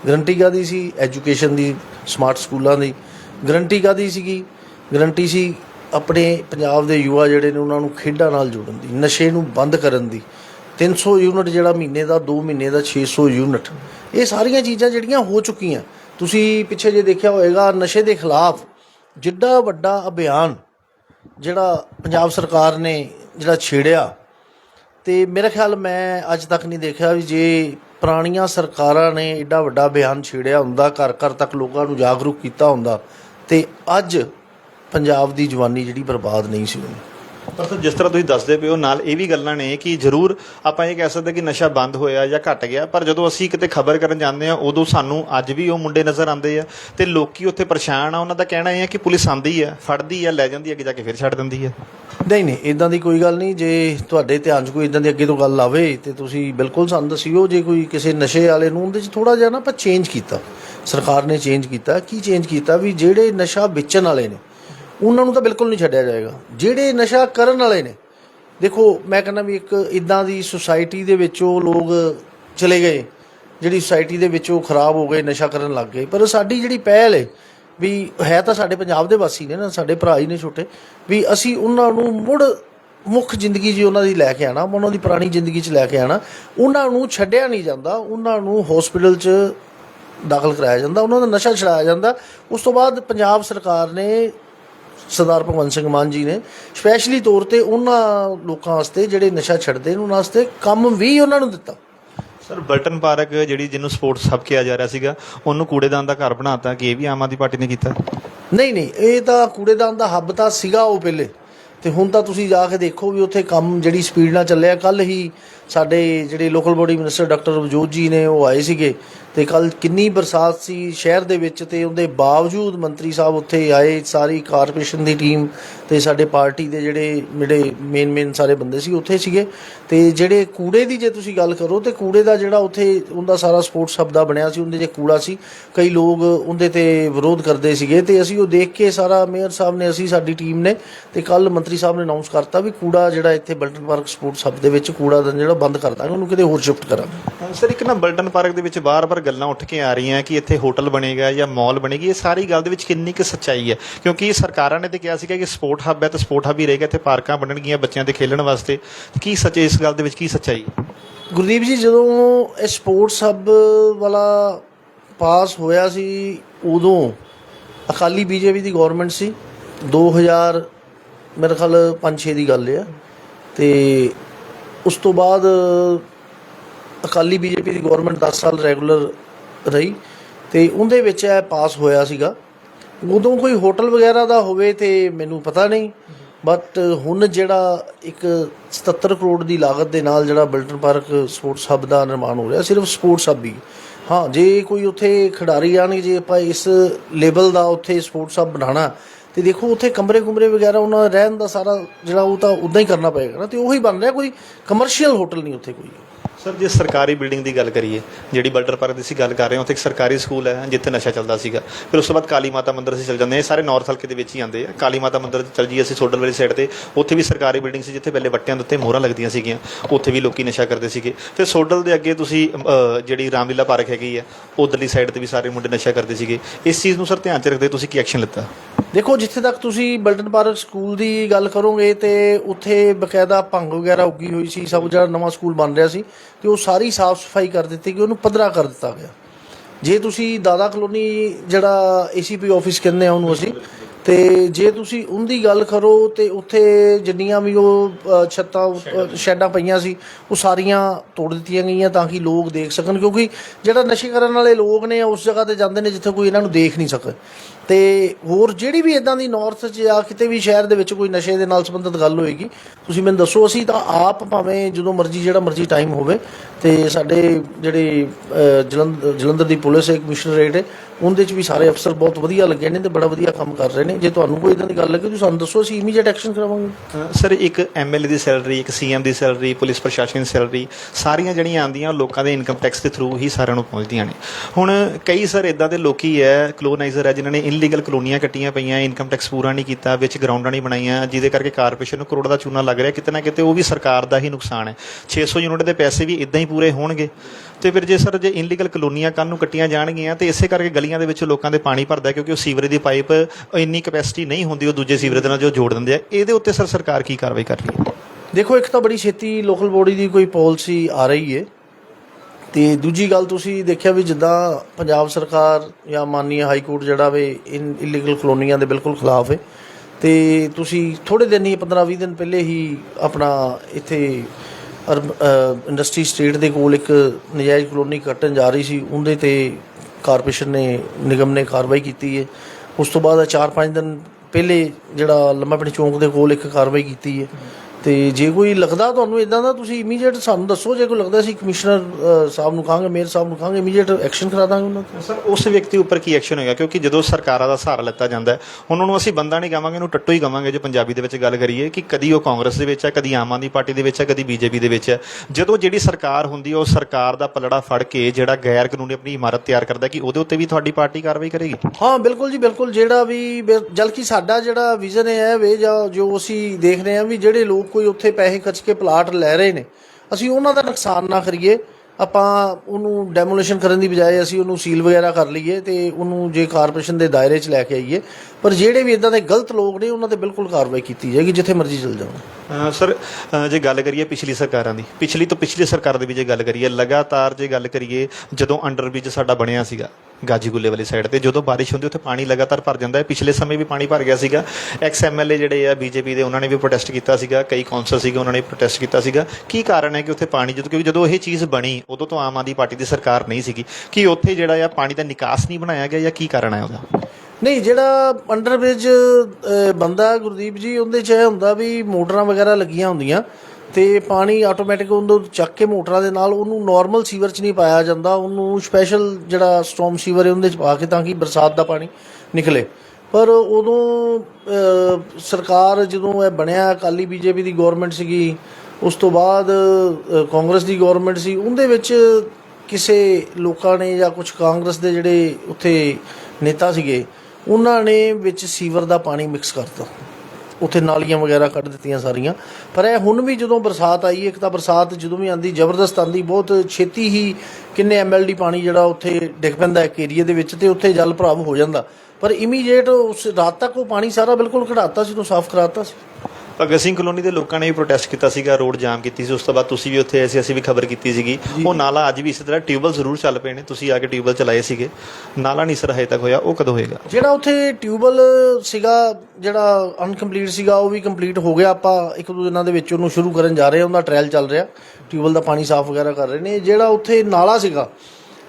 ਗਰੰਟੀ ਕਾਦੀ ਸੀ? ਐਜੂਕੇਸ਼ਨ ਦੀ, ਸਮਾਰਟ ਸਕੂਲਾਂ ਦੀ। ਗਰੰਟੀ ਕਾਦੀ ਸੀਗੀ? ਗਰੰਟੀ ਸੀ ਆਪਣੇ ਪੰਜਾਬ ਦੇ ਯੁਵਾ ਜਿਹੜੇ ਨੇ, ਉਹਨਾਂ ਨੂੰ ਖੇਡਾਂ ਨਾਲ ਜੋੜਨ ਦੀ, ਨਸ਼ੇ ਨੂੰ ਬੰਦ ਕਰਨ ਦੀ। 300 ਯੂਨਿਟ ਜਿਹੜਾ ਮਹੀਨੇ ਦਾ 2 ਮਹੀਨੇ ਦਾ 600 ਯੂਨਿਟ ਇਹ ਸਾਰੀਆਂ ਚੀਜ਼ਾਂ ਜਿਹੜੀਆਂ ਹੋ ਚੁੱਕੀਆਂ। ਤੁਸੀਂ ਪਿੱਛੇ ਜੇ ਦੇਖਿਆ ਹੋਵੇਗਾ ਨਸ਼ੇ ਦੇ ਖਿਲਾਫ ਜਿੱਡਾ ਵੱਡਾ ਅਭਿਆਨ ਜਿਹੜਾ ਪੰਜਾਬ ਸਰਕਾਰ ਨੇ ਜਿਹੜਾ ਛੇੜਿਆ ਤੇ ਮੇਰਾ ਖਿਆਲ ਮੈਂ ਅੱਜ ਤੱਕ ਨਹੀਂ ਦੇਖਿਆ ਵੀ ਜੇ ਪੁਰਾਣੀਆਂ ਸਰਕਾਰਾਂ ਨੇ ਏਡਾ ਵੱਡਾ ਅਭਿਆਨ ਛੇੜਿਆ ਹੁੰਦਾ, ਘਰ ਘਰ ਤੱਕ ਲੋਕਾਂ ਨੂੰ ਜਾਗਰੂਕ ਕੀਤਾ ਹੁੰਦਾ ਤੇ ਅੱਜ ਪੰਜਾਬ ਦੀ ਜਵਾਨੀ ਜਿਹੜੀ ਬਰਬਾਦ ਨਹੀਂ ਸੀ ਹੋਣੀ
ਪਰ ਸਰ, ਜਿਸ ਤਰ੍ਹਾਂ ਤੁਸੀਂ ਦੱਸਦੇ ਪਏ ਹੋ, ਨਾਲ ਇਹ ਵੀ ਗੱਲਾਂ ਨੇ ਕਿ ਜ਼ਰੂਰ ਆਪਾਂ ਇਹ ਕਹਿ ਸਕਦੇ ਕਿ ਨਸ਼ਾ ਬੰਦ ਹੋਇਆ ਜਾਂ ਘਟ ਗਿਆ, ਪਰ ਜਦੋਂ ਅਸੀਂ ਕਿਤੇ ਖਬਰ ਕਰਨ ਜਾਂਦੇ ਆ ਉਦੋਂ ਸਾਨੂੰ ਅੱਜ ਵੀ ਉਹ ਮੁੰਡੇ ਨਜ਼ਰ ਆਉਂਦੇ ਆ ਤੇ ਲੋਕੀ ਉੱਥੇ ਪਰੇਸ਼ਾਨ ਆ। ਉਹਨਾਂ ਦਾ ਕਹਿਣਾ ਇਹ ਹੈ ਕਿ ਪੁਲਿਸ ਆਂਦੀ ਆ, ਫੜਦੀ ਆ, ਲੈ ਜਾਂਦੀ ਆ, ਅੱਗੇ ਜਾ ਕੇ ਫਿਰ ਛੱਡ ਦਿੰਦੀ ਆ।
ਨਹੀਂ ਨਹੀਂ ਇਦਾਂ ਦੀ ਕੋਈ ਗੱਲ ਨਹੀਂ। ਜੇ ਤੁਹਾਡੇ ਧਿਆਨ 'ਚ ਕੋਈ ਇਦਾਂ ਦੀ ਅੱਗੇ ਤੋਂ ਗੱਲ ਆਵੇ ਤੇ ਤੁਸੀਂ ਬਿਲਕੁਲ ਸਾਨੂੰ ਦੱਸਿਓ। ਜੇ ਕੋਈ ਕਿਸੇ ਨਸ਼ੇ ਵਾਲੇ ਨੂੰ ਉਹਦੇ 'ਚ ਥੋੜਾ ਜਿਹਾ ਨਾ ਆਪਾਂ ਚੇਂਜ ਕੀਤਾ, ਸਰਕਾਰ ਨੇ ਚੇਂਜ ਕੀਤਾ। ਕੀ ਚੇਂਜ ਕੀਤਾ ਵੀ ਜਿਹੜੇ ਨਸ਼ਾ ਵੇਚਣ ਵਾਲੇ ਨੇ ਉਹਨਾਂ ਨੂੰ ਤਾਂ ਬਿਲਕੁਲ ਨਹੀਂ ਛੱਡਿਆ ਜਾਏਗਾ। ਜਿਹੜੇ ਨਸ਼ਾ ਕਰਨ ਵਾਲੇ ਨੇ, ਦੇਖੋ, ਮੈਂ ਕਹਿੰਦਾ ਵੀ ਇੱਕ ਇਦਾਂ ਦੀ ਸੁਸਾਇਟੀ ਦੇ ਵਿੱਚ ਉਹ ਲੋਕ ਚਲੇ ਗਏ, ਜਿਹੜੀ ਸੁਸਾਇਟੀ ਦੇ ਵਿੱਚ ਉਹ ਖਰਾਬ ਹੋ ਗਏ, ਨਸ਼ਾ ਕਰਨ ਲੱਗ ਗਏ। ਪਰ ਸਾਡੀ ਜਿਹੜੀ ਪਹਿਲ ਹੈ ਵੀ ਹੈ ਤਾਂ ਸਾਡੇ ਪੰਜਾਬ ਦੇ ਵਾਸੀ ਨੇ ਨਾ, ਸਾਡੇ ਭਰਾ ਹੀ ਨੇ ਛੋਟੇ, ਵੀ ਅਸੀਂ ਉਹਨਾਂ ਨੂੰ ਮੁੜ ਮੁੱਖ ਜ਼ਿੰਦਗੀ ਜੀ ਉਹਨਾਂ ਦੀ ਲੈ ਕੇ ਆਣਾ ਉਹਨਾਂ ਦੀ ਪੁਰਾਣੀ ਜ਼ਿੰਦਗੀ 'ਚ ਲੈ ਕੇ ਆਣਾ ਉਹਨਾਂ ਨੂੰ ਛੱਡਿਆ ਨਹੀਂ ਜਾਂਦਾ, ਉਹਨਾਂ ਨੂੰ ਹਸਪੀਟਲ 'ਚ ਦਾਖਲ ਕਰਾਇਆ ਜਾਂਦਾ, ਉਹਨਾਂ ਦਾ ਨਸ਼ਾ ਛਡਾਇਆ ਜਾਂਦਾ। ਉਸ ਤੋਂ ਬਾਅਦ ਪੰਜਾਬ ਸਰਕਾਰ ਨੇ ਸਰਦਾਰ ਭਗਵੰਤ ਸਿੰਘ ਮਾਨ ਜੀ ਨੇ ਸਪੈਸ਼ਲੀ ਤੌਰ ਤੇ ਉਹਨਾਂ ਲੋਕਾਂ ਵਾਸਤੇ ਜਿਹੜੇ ਨਸ਼ਾ ਛੱਡਦੇ ਨੇ ਉਹਨਾਂ ਵਾਸਤੇ ਕੰਮ ਵੀ ਉਹਨਾਂ ਨੂੰ ਦਿੱਤਾ।
ਸਰ ਬਲਟਨ ਪਾਰਕ ਜਿਹੜੀ ਜਿਹਨੂੰ ਸਪੋਰਟਸ ਹੱਬ ਕਿਹਾ ਜਾ ਰਿਹਾ ਸੀਗਾ ਉਹਨੂੰ ਕੂੜੇਦਾਨ ਦਾ ਘਰ ਬਣਾਤਾ ਕਿ ਇਹ ਵੀ ਆਮ ਆਦਮੀ ਪਾਰਟੀ ਨੇ ਕੀਤਾ?
ਨਹੀਂ ਨਹੀਂ ਇਹ ਤਾਂ ਕੂੜੇਦਾਨ ਦਾ ਹੱਬ ਤਾਂ ਸੀਗਾ ਉਹ ਪਹਿਲੇ। ਤੇ ਹੁਣ ਤਾਂ ਤੁਸੀਂ ਜਾ ਕੇ ਦੇਖੋ ਵੀ ਉੱਥੇ ਕੰਮ ਜਿਹੜੀ ਸਪੀਡ ਨਾਲ ਚੱਲਿਆ ਕੱਲ ਹੀ ਸਾਡੇ ਜਿਹੜੇ local body minister doctor Ravjot ji ਨੇ ਉਹ ਆਏ ਸੀਗੇ ਤੇ ਕੱਲ ਕਿੰਨੀ ਬਰਸਾਤ ਸੀ ਸ਼ਹਿਰ ਦੇ ਵਿੱਚ ਤੇ ਉਹਦੇ ਬਾਵਜੂਦ ਮੰਤਰੀ ਸਾਹਿਬ ਉੱਥੇ ਆਏ, ਸਾਰੀ ਕਾਰਪੋਰੇਸ਼ਨ ਦੀ ਟੀਮ ਤੇ ਸਾਡੇ ਪਾਰਟੀ ਦੇ ਜਿਹੜੇ ਜਿਹੜੇ ਮੇਨ ਮੇਨ ਸਾਰੇ ਬੰਦੇ ਸੀ, ਉੱਥੇ ਸੀਗੇ। ਤੇ ਜਿਹੜੇ ਕੂੜੇ ਦੀ ਜੇ ਤੁਸੀਂ ਗੱਲ ਕਰੋ ਤੇ ਕੂੜੇ ਦਾ ਜਿਹੜਾ ਉੱਥੇ, ਉਹਦਾ ਸਾਰਾ ਸਪੋਰਟਸ ਹੱਬ ਦਾ ਬਣਿਆ ਸੀ, ਉਹਦੇ ਜੇ ਕੂੜਾ ਸੀ। ਕਈ ਲੋਕ ਉਹਦੇ ਤੇ ਵਿਰੋਧ ਕਰਦੇ ਸੀਗੇ ਤੇ ਅਸੀਂ ਉਹ ਦੇਖ ਕੇ ਸਾਰਾ ਮੇਅਰ ਸਾਹਿਬ ਨੇ, ਅਸੀਂ, ਸਾਡੀ ਟੀਮ ਨੇ ਤੇ ਕੱਲ ਮੰਤਰੀ ਸਾਹਿਬ ਨੇ ਅਨਾਉਂਸ ਕਰਤਾ ਵੀ ਕੂੜਾ ਜਿਹੜਾ ਇੱਥੇ ਬਲਟਨ ਪਾਰਕ ਸਪੋਰਟਸ ਹੱਬ ਦੇ ਵਿੱਚ ਕੂੜਾ ਦਾ ਜਿਹੜਾ ਬੰਦ ਕਰ ਦਾਂਗੇ ਉਹਨੂੰ ਕਿਤੇ ਹੋਰ ਸ਼ਿਫਟ ਕਰਾਂਗੇ
ਸਰ ਇੱਕ ਨਾ ਬਲਟਨ ਪਾਰਕ ਦੇ ਵਿੱਚ ਬਾਰ-ਬਾਰ ਗੱਲਾਂ ਉੱਠ ਕੇ ਆ ਰਹੀਆਂ ਕਿ ਇੱਥੇ ਹੋਟਲ ਬਣੇਗਾ ਜਾਂ ਮਾਲ ਬਣੇਗੀ ਇਹ ਸਾਰੀ ਗੱਲ ਦੇ ਵਿੱਚ ਕਿੰਨੀ ਕੁ ਸੱਚਾਈ ਹੈ? ਕਿਉਂਕਿ ਸਰਕਾਰਾਂ ਨੇ ਤੇ ਕਿਹਾ ਸੀਗਾ ਕਿ ਸਪੋਰਟ ਹੱਬ ਹੈ ਤਾਂ ਸਪੋਰਟ ਹੱਬ ਹੀ ਰਹੇਗਾ ਇੱਥੇ ਪਾਰਕਾਂ ਬਣਨਗੀਆਂ ਬੱਚਿਆਂ ਦੇ ਖੇਡਣ ਵਾਸਤੇ। ਕੀ ਸੱਚ ਇਸ ਗੱਲ ਦੇ ਵਿੱਚ ਕੀ ਸੱਚਾਈ ਹੈ?
ਗੁਰਦੀਪ ਜੀ ਜਦੋਂ ਇਹ ਸਪੋਰਟਸ ਹੱਬ ਵਾਲਾ ਪਾਸ ਹੋਇਆ ਸੀ ਉਦੋਂ ਅਕਾਲੀ ਬੀਜੇਪੀ ਦੀ ਗਵਰਨਮੈਂਟ ਸੀ। 2000 ਮੇਰੇ ਖਿਆਲ 5-6 ਦੀ ਗੱਲ ਆ। ਤੇ ਉਸ ਤੋਂ ਬਾਅਦ ਅਕਾਲੀ ਬੀਜੇਪੀ ਦੀ ਗਵਰਨਮੈਂਟ 10 ਸਾਲ ਰੈਗੂਲਰ ਰਹੀ ਤੇ ਉਹਦੇ ਵਿੱਚ ਇਹ ਪਾਸ ਹੋਇਆ ਸੀਗਾ। ਉਦੋਂ ਕੋਈ ਹੋਟਲ ਵਗੈਰਾ ਦਾ ਹੋਵੇ ਤੇ ਮੈਨੂੰ ਪਤਾ ਨਹੀਂ ਬਟ ਹੁਣ ਜਿਹੜਾ ਇੱਕ 77 ਕਰੋੜ ਦੀ ਲਾਗਤ ਦੇ ਨਾਲ ਜਿਹੜਾ ਬਿਲਟਨ ਪਾਰਕ ਸਪੋਰਟਸ ਹੱਬ ਦਾ ਨਿਰਮਾਣ ਹੋ ਰਿਹਾ, ਸਿਰਫ ਸਪੋਰਟਸ ਹੱਬ ਹੀ। ਹਾਂ, ਜੇ ਕੋਈ ਉੱਥੇ ਖਿਡਾਰੀ ਆਣਗੇ, ਜੇ ਆਪਾਂ ਇਸ ਲੈਵਲ ਦਾ ਉੱਥੇ ਸਪੋਰਟਸ ਹੱਬ ਬਣਾਉਣਾ ਤੇ ਦੇਖੋ ਉੱਥੇ ਕਮਰੇ ਕੁਮਰੇ ਵਗੈਰਾ, ਉਹਨਾਂ ਦਾ ਰਹਿਣ ਦਾ ਸਾਰਾ ਜਿਹੜਾ ਉਹ ਤਾਂ ਉਦਾਂ ਹੀ ਕਰਨਾ ਪਏਗਾ ਨਾ, ਤੇ ਉਹੀ ਬਣ ਰਿਹਾ ਕੋਈ ਕਮਰਸ਼ੀਅਲ ਹੋਟਲ ਨਹੀਂ ਉੱਥੇ ਕੋਈ।
ਸਰ, ਜੇ ਸਰਕਾਰੀ ਬਿਲਡਿੰਗ ਦੀ ਗੱਲ ਕਰੀਏ, ਜਿਹੜੀ ਬਲਡਰ ਪਾਰਕ ਦੀ ਅਸੀਂ ਗੱਲ ਕਰ ਰਹੇ ਹਾਂ, ਉੱਥੇ ਇੱਕ ਸਰਕਾਰੀ ਸਕੂਲ ਹੈ, ਜਿੱਥੇ ਨਸ਼ਾ ਚੱਲਦਾ ਸੀਗਾ। ਫਿਰ ਉਸ ਤੋਂ ਬਾਅਦ ਕਾਲੀ ਮਾਤਾ ਮੰਦਿਰ ਅਸੀਂ ਚੱਲ ਜਾਂਦੇ ਹਾਂ, ਇਹ ਸਾਰੇ ਨਾਰਥ ਹਲਕੇ ਦੇ ਵਿੱਚ ਹੀ ਆਉਂਦੇ ਆ। ਕਾਲੀ ਮਾਤਾ ਮੰਦਿਰ ਚੱਲ ਜੀ ਅਸੀਂ ਸੋਡਲ ਵਾਲੀ ਸਾਈਡ ਤੇ, ਉੱਥੇ ਵੀ ਸਰਕਾਰੀ ਬਿਲਡਿੰਗ ਸੀ, ਜਿੱਥੇ ਪਹਿਲੇ ਵੱਟਿਆਂ ਦੇ ਉੱਤੇ ਮੋਹਰਾਂ ਲੱਗਦੀਆਂ ਸੀਗੀਆਂ, ਉੱਥੇ ਵੀ ਲੋਕੀ ਨਸ਼ਾ ਕਰਦੇ ਸੀਗੇ। ਫਿਰ ਸੋਡਲ ਦੇ ਅੱਗੇ ਤੁਸੀਂ ਜਿਹੜੀ ਰਾਮਲੀਲਾ ਪਾਰਕ ਹੈਗੀ ਹੈ ਉਧਰਲੀ ਸਾਈਡ ਤੇ ਵੀ ਸਾਰੇ ਮੁੰਡੇ ਨਸ਼ਾ ਕਰਦੇ ਸੀਗੇ। ਇਸ ਚੀਜ਼ ਨੂੰ ਸਰ ਧਿਆਨ ਚ ਰੱਖਦੇ, ਤੁਸੀਂ ਕੀ ਐਕਸ਼ਨ ਲਿੱਤਾ?
ਦੇਖੋ ਜਿੱਥੇ ਤੱਕ ਤੁਸੀਂ ਬਲਟਨ ਪਾਰਕ ਸਕੂਲ ਦੀ ਗੱਲ ਕਰੋਗੇ ਤੇ ਉੱਥੇ ਬਕਾਇਦਾ ਭੰਗ ਵਗੈਰਾ ਉੱਗੀ ਹੋਈ ਸੀ ਸਭ ਜਿਹੜਾ ਨਵਾਂ ਸਕੂਲ ਬਣ ਰਿਹਾ ਸੀ ਤੇ ਉਹ ਸਾਰੀ ਸਾਫ਼ ਸਫ਼ਾਈ ਕਰ ਦਿੱਤੀ ਕਿ ਉਹਨੂੰ ਪੱਧਰਾ ਕਰ ਦਿੱਤਾ ਗਿਆ। ਜੇ ਤੁਸੀਂ ਦਾਦਾ ਕਲੋਨੀ ਜਿਹੜਾ ਏਸੀਪੀ ਆਫਿਸ ਕਹਿੰਦੇ ਆ ਉਹਨੂੰ ਅਸੀਂ ਤੇ ਜੇ ਤੁਸੀਂ ਉਹਦੀ ਗੱਲ ਕਰੋ ਤੇ ਉੱਥੇ ਜਿੰਨੀਆਂ ਵੀ ਉਹ ਛੱਤਾਂ ਅ, ਸ਼ੈੱਡਾਂ ਪਈਆਂ ਸੀ ਉਹ ਸਾਰੀਆਂ ਤੋੜ ਦਿੱਤੀਆਂ ਗਈਆਂ ਤਾਂ ਕਿ ਲੋਕ ਦੇਖ ਸਕਣ ਕਿਉਂਕਿ ਜਿਹੜਾ ਨਸ਼ੇ ਕਰਨ ਵਾਲੇ ਲੋਕ ਨੇ ਉਸ ਜਗ੍ਹਾ ਤੇ ਜਾਂਦੇ ਨੇ ਜਿੱਥੇ ਕੋਈ ਇਹਨਾਂ ਨੂੰ ਦੇਖ ਨਹੀਂ ਸਕੇ। ਤੇ ਹੋਰ ਜਿਹੜੀ ਵੀ ਇਦਾਂ ਦੀ ਨਾਰਥ 'ਚ ਜਾਂ ਕਿਤੇ ਵੀ ਸ਼ਹਿਰ ਦੇ ਵਿੱਚ ਕੋਈ ਨਸ਼ੇ ਦੇ ਨਾਲ ਸੰਬੰਧਿਤ ਗੱਲ ਹੋਏਗੀ, ਤੁਸੀਂ ਮੈਨੂੰ ਦੱਸੋ, ਅਸੀਂ ਤਾਂ ਆਪ ਭਾਵੇਂ ਜਦੋਂ ਮਰਜ਼ੀ, ਜਿਹੜਾ ਮਰਜ਼ੀ ਟਾਈਮ ਹੋਵੇ, ਤੇ ਸਾਡੇ ਜਿਹੜੇ ਜਲੰਧਰ ਜਲੰਧਰ ਦੀ ਪੁਲਿਸ ਹੈ ਕਮਿਸ਼ਨਰੇਟ ਹੈ, ਉਹਦੇ 'ਚ ਵੀ ਸਾਰੇ ਅਫਸਰ ਬਹੁਤ ਵਧੀਆ ਲੱਗੇ ਨੇ ਤੇ ਬੜਾ ਵਧੀਆ ਕੰਮ ਕਰ ਰਹੇ ਨੇ। ਜੇ ਤੁਹਾਨੂੰ ਕੋਈ ਇਦਾਂ ਦੀ ਗੱਲ ਲੱਗੇ, ਤੁਸੀਂ ਸਾਨੂੰ ਦੱਸੋ, ਅਸੀਂ ਇਮੀਡੀਏਟ ਐਕਸ਼ਨ ਕਰਾਵਾਂਗੇ।
ਸਰ, ਇੱਕ ਐਮਐਲਏ ਦੀ ਸੈਲਰੀ, ਇੱਕ ਸੀਐਮ ਦੀ ਸੈਲਰੀ, ਪੁਲਿਸ ਪ੍ਰਸ਼ਾਸਨ ਦੀ ਸੈਲਰੀ, ਸਾਰੀਆਂ ਜਿਹੜੀਆਂ ਆਉਂਦੀਆਂ ਲੋਕਾਂ ਦੇ ਇਨਕਮ ਟੈਕਸ ਦੇ ਥਰੂ ਹੀ ਸਾਰਿਆਂ ਨੂੰ ਪਹੁੰਚਦੀਆਂ ਨੇ। ਹੁਣ ਕਈ, ਸਰ ਇਦਾਂ ਦੇ ਲੋਕੀ ਹੈ ਕਲੋਨਾਈਜ਼ਰ ਹੈ, ਜਿਨ੍ਹਾਂ ਨੇ ਇਨਲੀਗਲ ਕਲੋਨੀਆਂ ਕੱਟੀਆਂ ਪਈਆਂ ਇਨਕਮ ਟੈਕਸ ਪੂਰਾ ਨਹੀਂ ਕੀਤਾ, ਵਿੱਚ ਗਰਾਊਂਡਾਂ ਨਹੀਂ ਬਣਾਈਆਂ, ਜਿਹਦੇ ਕਰਕੇ ਕਾਰਪੋਰੇਸ਼ਨ ਨੂੰ ਕਰੋੜ ਦਾ ਚੂਨਾ ਲੱਗ ਰਿਹਾ, ਕਿਤੇ ਨਾ ਕਿਤੇ ਉਹ ਵੀ ਸਰਕਾਰ ਦਾ ਹੀ ਨੁਕਸਾਨ ਹੈ। 600 ਯੂਨਿਟ ਦੇ ਪੈਸੇ ਵੀ ਇਦਾਂ ਹੀ ਪੂਰੇ ਹੋਣਗੇ। ਤੇ ਫਿਰ ਜੇ ਸਰ, ਜੇ ਇਨਲੀਗਲ ਕਲੋਨੀਆਂ ਕੱਲ੍ਹ ਨੂੰ ਕੱਟੀਆਂ ਜਾਣਗੀਆਂ, ਤੇ ਇਸੇ ਕਰਕੇ ਗਲੀਆਂ ਦੇ ਵਿੱਚ ਲੋਕਾਂ ਦੇ ਪਾਣੀ ਭਰਦਾ ਕਿਉਂਕਿ ਉਹ ਸੀਵਰੇਜ ਦੀ ਪਾਈਪ ਇੰਨੀ ਕਪੈਸਿਟੀ ਨਹੀਂ ਹੁੰਦੀ, ਉਹ ਦੂਜੇ ਸੀਵਰੇਜ ਦੇ ਨਾਲ ਜੋ ਜੋੜ ਦਿੰਦੇ ਆ, ਇਹਦੇ ਉੱਤੇ ਸਰ ਸਰਕਾਰ ਕੀ ਕਾਰਵਾਈ ਕਰ ਰਹੀ ਹੈ?
ਦੇਖੋ, ਇੱਕ ਤਾਂ ਬੜੀ ਛੇਤੀ ਲੋਕਲ ਬੋਡੀ ਦੀ ਕੋਈ ਪਾਲਿਸੀ ਆ ਰਹੀ ਹੈ। ਤੇ ਦੂਜੀ ਗੱਲ ਤੁਸੀਂ ਦੇਖਿਆ ਵੀ ਜਿੱਦਾਂ ਪੰਜਾਬ ਸਰਕਾਰ ਜਾਂ ਮਾਨਨੀय ਹਾਈ ਕੋਰਟ ਜਿਹੜਾ ਵੇ ਇਨ ਇਲੀਗਲ ਕਲੋਨੀਆਂ ਦੇ ਬਿਲਕੁਲ ਖਿਲਾਫ ਹੈ ਤੇ ਤੁਸੀਂ ਥੋੜੇ ਦਿਨ ਹੀ 15 20 ਦਿਨ ਪਹਿਲੇ ਹੀ ਆਪਣਾ ਇੱਥੇ ਇੰਡਸਟਰੀ ਸਟੇਟ ਦੇ ਕੋਲ ਇੱਕ ਨਜਾਇਜ਼ ਕਲੋਨੀ ਕੱਟਣ ਜਾ ਰਹੀ ਸੀ। ਉਹਦੇ ਤੇ ਕਾਰਪੋਰੇਸ਼ਨ ਨੇ, ਨਿਗਮ ਨੇ ਕਾਰਵਾਈ ਕੀਤੀ ਹੈ ਉਸ ਤੋਂ ਬਾਅਦ 4-5 ਦਿਨ ਪਹਿਲੇ ਜਿਹੜਾ ਲੰਮਾ ਪਿੰਡ ਚੌਂਕ ਦੇ ਕੋਲ ਇੱਕ ਕਾਰਵਾਈ ਕੀਤੀ ਹੈ ਤੇ ਜੇ ਕੋਈ ਲੱਗਦਾ ਤੁਹਾਨੂੰ ਇਦਾਂ ਦਾ ਤੁਸੀਂ ਇਮੀਡੀਏਟ ਸਾਨੂੰ ਦੱਸੋ ਜੇ ਕੋਈ ਲੱਗਦਾ ਸੀ ਕਮਿਸ਼ਨਰ ਸਾਹਿਬ ਨੂੰ ਕਹਾਂਗੇ ਮੇਅਰ ਸਾਹਿਬ ਨੂੰ ਕਹਾਂਗੇ ਇਮੀਡੀਏਟ ਐਕਸ਼ਨ ਕਰਾ ਦਾਂਗੇ ਉਹਨਾਂ ਤੇ।
ਸਰ ਉਸ ਵਿਅਕਤੀ ਉੱਪਰ ਕੀ ਐਕਸ਼ਨ ਹੋਏਗਾ? ਕਿਉਂਕਿ ਜਦੋਂ ਸਰਕਾਰਾਂ ਦਾ ਸਹਾਰਾ ਲਿੱਤਾ ਜਾਂਦਾ ਹੈ ਉਹਨਾਂ ਨੂੰ ਅਸੀਂ ਬੰਦਾ ਨਹੀਂ ਕਹਾਂਗੇ ਉਹਨੂੰ ਟੱਟੂ ਹੀ ਕਹਾਂਗੇ ਜੇ ਪੰਜਾਬੀ ਦੇ ਵਿੱਚ ਗੱਲ ਕਰੀਏ ਕਿ ਕਦੀ ਉਹ ਕਾਂਗਰਸ ਦੇ ਵਿੱਚ ਹੈ ਕਦੀ ਆਮ ਆਦਮੀ ਪਾਰਟੀ ਦੇ ਵਿੱਚ ਹੈ ਕਦੀ ਬੀਜੇਪੀ ਦੇ ਵਿੱਚ ਹੈ। ਜਦੋਂ ਜਿਹੜੀ ਸਰਕਾਰ ਹੁੰਦੀ ਹੈ ਉਹ ਸਰਕਾਰ ਦਾ ਪਲੜਾ ਫੜ ਕੇ ਜਿਹੜਾ ਗੈਰ ਕਾਨੂੰਨੀ ਆਪਣੀ ਇਮਾਰਤ ਤਿਆਰ ਕਰਦਾ ਕਿ ਉਹਦੇ ਉੱਤੇ ਵੀ ਤੁਹਾਡੀ ਪਾਰਟੀ ਕਾਰਵਾਈ ਕਰੇਗੀ?
ਹਾਂ ਬਿਲਕੁਲ ਜੀ ਬਿਲਕੁਲ। ਜਿਹੜਾ ਵੀ ਜਲਕਿ ਸਾਡਾ ਜਿਹੜਾ ਵਿਜ਼ਨ ਹੈ ਵੇ ਜਾਂ ਜੋ ਅਸੀਂ ਦੇਖ ਰਹੇ ਹਾਂ ਵੀ ਜਿਹੜੇ ਲੋਕ ਕੋਈ ਉੱਥੇ ਪੈਸੇ ਖਰਚ ਕੇ ਪਲਾਟ ਲੈ ਰਹੇ ਨੇ, ਅਸੀਂ ਉਹਨਾਂ ਦਾ ਨੁਕਸਾਨ ਨਾ ਕਰੀਏ। ਆਪਾਂ ਉਹਨੂੰ ਡੈਮੋਲੀਸ਼ਨ ਕਰਨ ਦੀ ਬਜਾਏ ਅਸੀਂ ਉਹਨੂੰ ਸੀਲ ਵਗੈਰਾ ਕਰ ਲਈਏ ਤੇ ਉਹਨੂੰ ਜੇ ਕਾਰਪੋਰੇਸ਼ਨ ਦੇ ਦਾਇਰੇ 'ਚ ਲੈ ਕੇ ਆਈਏ। ਪਰ ਜਿਹੜੇ ਵੀ ਇਦਾਂ ਦੇ ਗਲਤ ਲੋਕ ਨੇ, ਉਹਨਾਂ ਤੇ ਬਿਲਕੁਲ ਕਾਰਵਾਈ ਕੀਤੀ ਜਾਏਗੀ, ਜਿੱਥੇ ਮਰਜ਼ੀ ਚਲ
ਜਾਣ ਸਰ ਜੇ ਗੱਲ ਕਰੀਏ ਪਿਛਲੀ ਸਰਕਾਰਾਂ ਦੀ, ਪਿਛਲੀ ਤੋਂ ਪਿਛਲੀ ਸਰਕਾਰ ਦੀ ਵੀ ਜੇ ਗੱਲ ਕਰੀਏ, ਲਗਾਤਾਰ ਜੇ ਗੱਲ ਕਰੀਏ, ਜਦੋਂ ਅੰਡਰ ਬ੍ਰਿਜ ਸਾਡਾ ਬਣਿਆ ਸੀਗਾ ਗਾਜੀਗੁੱਲੇ ਵਾਲੀ ਸਾਈਡ ਤੇ, ਜਦੋਂ ਬਾਰਿਸ਼ ਹੁੰਦੀ, ਉੱਥੇ ਪਾਣੀ ਲਗਾਤਾਰ ਭਰ ਜਾਂਦਾ ਹੈ। ਪਿਛਲੇ ਸਮੇਂ ਵੀ ਪਾਣੀ ਭਰ ਗਿਆ ਸੀਗਾ। ਐਕਸ ਐਮਐਲਏ ਜਿਹੜੇ ਆ ਬੀਜੇਪੀ ਦੇ, ਉਹਨਾਂ ਨੇ ਵੀ ਪ੍ਰੋਟੈਸਟ ਕੀਤਾ ਸੀਗਾ, ਕਈ ਕੌਂਸਲ ਸੀਗੇ, ਉਹਨਾਂ ਨੇ ਪ੍ਰੋਟੈਸਟ ਕੀਤਾ ਸੀਗਾ। ਕੀ ਕਾਰਨ ਹੈ ਕਿ ਉੱਥੇ ਪਾਣੀ, ਜਦੋਂ ਕਿਉਂਕਿ ਜਦੋਂ ਇਹ ਚੀਜ਼ ਬਣੀ, ਉਦੋਂ ਤੋਂ ਆਮ ਆਦਮੀ ਪਾਰਟੀ ਦੀ ਸਰਕਾਰ ਨਹੀਂ ਸੀਗੀ। ਕਿ ਉੱਥੇ ਜਿਹੜਾ ਆ, ਪਾਣੀ ਦਾ ਨਿਕਾਸ ਨਹੀਂ ਬਣਾਇਆ ਗਿਆ ਜਾਂ ਕੀ ਕਾਰਨ ਹੈ ਉਹਦਾ?
ਨਹੀਂ, ਜਿਹੜਾ ਅੰਡਰਬ੍ਰਿਜ ਬੰਦਾ ਗੁਰਦੀਪ ਜੀ, ਉਹਦੇ ਚ ਇਹ ਹੁੰਦਾ ਵੀ ਮੋਟਰਾਂ ਵਗੈਰਾ ਲੱਗੀਆਂ ਹੁੰਦੀਆਂ ਤੇ ਪਾਣੀ ਆਟੋਮੈਟਿਕ ਉਹਨੂੰ ਚੱਕ ਕੇ ਮੋਟਰਾਂ ਦੇ ਨਾਲ ਉਹਨੂੰ ਨਾਰਮਲ ਸੀਵਰ ਚ ਨਹੀਂ ਪਾਇਆ ਜਾਂਦਾ, ਉਹਨੂੰ ਸਪੈਸ਼ਲ ਜਿਹੜਾ ਸਟਾਰਮ ਸੀਵਰ ਹੈ ਉਹਦੇ ਚ ਪਾ ਕੇ ਤਾਂ ਕਿ ਬਰਸਾਤ ਦਾ ਪਾਣੀ ਨਿਕਲੇ। ਪਰ ਉਦੋਂ ਸਰਕਾਰ ਜਦੋਂ ਇਹ ਬਣਿਆ, ਅਕਾਲੀ ਬੀਜੇਪੀ ਦੀ ਗਵਰਨਮੈਂਟ ਸੀਗੀ, ਉਸ ਤੋਂ ਬਾਅਦ ਕਾਂਗਰਸ ਦੀ ਗਵਰਨਮੈਂਟ ਸੀ, ਉਹਦੇ ਵਿੱਚ ਕਿਸੇ ਲੋਕਾਂ ਨੇ ਜਾਂ ਕੁਝ ਕਾਂਗਰਸ ਦੇ ਜਿਹੜੇ ਉੱਥੇ ਨੇਤਾ ਸੀਗੇ ਉਹਨਾਂ ਨੇ ਵਿੱਚ ਸੀਵਰ ਦਾ ਪਾਣੀ ਮਿਕਸ ਕਰਤਾ। ਉੱਥੇ ਨਾਲੀਆਂ ਵਗੈਰਾ ਕੱਢ ਦਿੱਤੀਆਂ ਸਾਰੀਆਂ। ਪਰ ਇਹ ਹੁਣ ਵੀ ਜਦੋਂ ਬਰਸਾਤ ਆਈ, ਇੱਕ ਤਾਂ ਬਰਸਾਤ ਜਦੋਂ ਵੀ ਆਂਦੀ, ਜ਼ਬਰਦਸਤ ਆਂਦੀ, ਬਹੁਤ ਛੇਤੀ ਹੀ ਕਿੰਨੇ ਐਮਐਲਡੀ ਪਾਣੀ ਜਿਹੜਾ ਉੱਥੇ ਡਿੱਗ ਪੈਂਦਾ ਇੱਕ ਏਰੀਆ ਦੇ ਵਿੱਚ ਤੇ ਉੱਥੇ ਜਲ ਭਰਾਵ ਹੋ ਜਾਂਦਾ। ਪਰ ਇਮੀਡੀਏਟ ਉਸ ਰਾਤ ਤੱਕ ਉਹ ਪਾਣੀ ਸਾਰਾ ਬਿਲਕੁਲ ਕਢਾਤਾ ਸੀ, ਉਹਨੂੰ ਸਾਫ਼ ਕਰਾਤਾ ਸੀ।
ਭਗਤ ਸਿੰਘ ਕਲੋਨੀ ਦੇ ਲੋਕਾਂ ਨੇ ਵੀ ਪ੍ਰੋਟੈਸਟ ਕੀਤਾ ਸੀਗਾ ਰੋਡ ਜਾਮ ਕੀਤੀ ਸੀ ਉਸ ਤੋਂ ਬਾਅਦ ਤੁਸੀਂ ਵੀ ਉੱਥੇ ਆਏ ਸੀ ਅਸੀਂ ਵੀ ਖਬਰ ਕੀਤੀ ਸੀਗੀ। ਉਹ ਨਾਲਾ ਅੱਜ ਵੀ ਇਸੇ ਤਰ੍ਹਾਂ ਟਿਊਬਲ ਜ਼ਰੂਰ ਚੱਲ ਪਏ ਨੇ ਤੁਸੀਂ ਆ ਕੇ ਟਿਊਬਲ ਚਲਾਏ ਸੀਗੇ। ਨਾਲਾ ਨਹੀਂ ਸਰ ਹਜੇ ਤੱਕ ਹੋਇਆ ਉਹ ਕਦੋਂ ਹੋਏਗਾ?
ਜਿਹੜਾ ਉੱਥੇ ਟਿਊਬਲ ਸੀਗਾ ਜਿਹੜਾ ਅਨਕੰਪਲੀਟ ਸੀਗਾ ਉਹ ਵੀ ਕੰਪਲੀਟ ਹੋ ਗਿਆ। ਆਪਾਂ ਇੱਕ ਦੋ ਦਿਨਾਂ ਦੇ ਵਿੱਚ ਉਹਨੂੰ ਸ਼ੁਰੂ ਕਰਨ ਜਾ ਰਹੇ ਹਾਂ ਉਹਦਾ ਟ੍ਰਾਇਲ ਚੱਲ ਰਿਹਾ। ਟਿਊਬਲ ਦਾ ਪਾਣੀ ਸਾਫ਼ ਵਗੈਰਾ ਕਰ ਰਹੇ ਨੇ। ਜਿਹੜਾ ਉੱਥੇ ਨਾਲਾ ਸੀਗਾ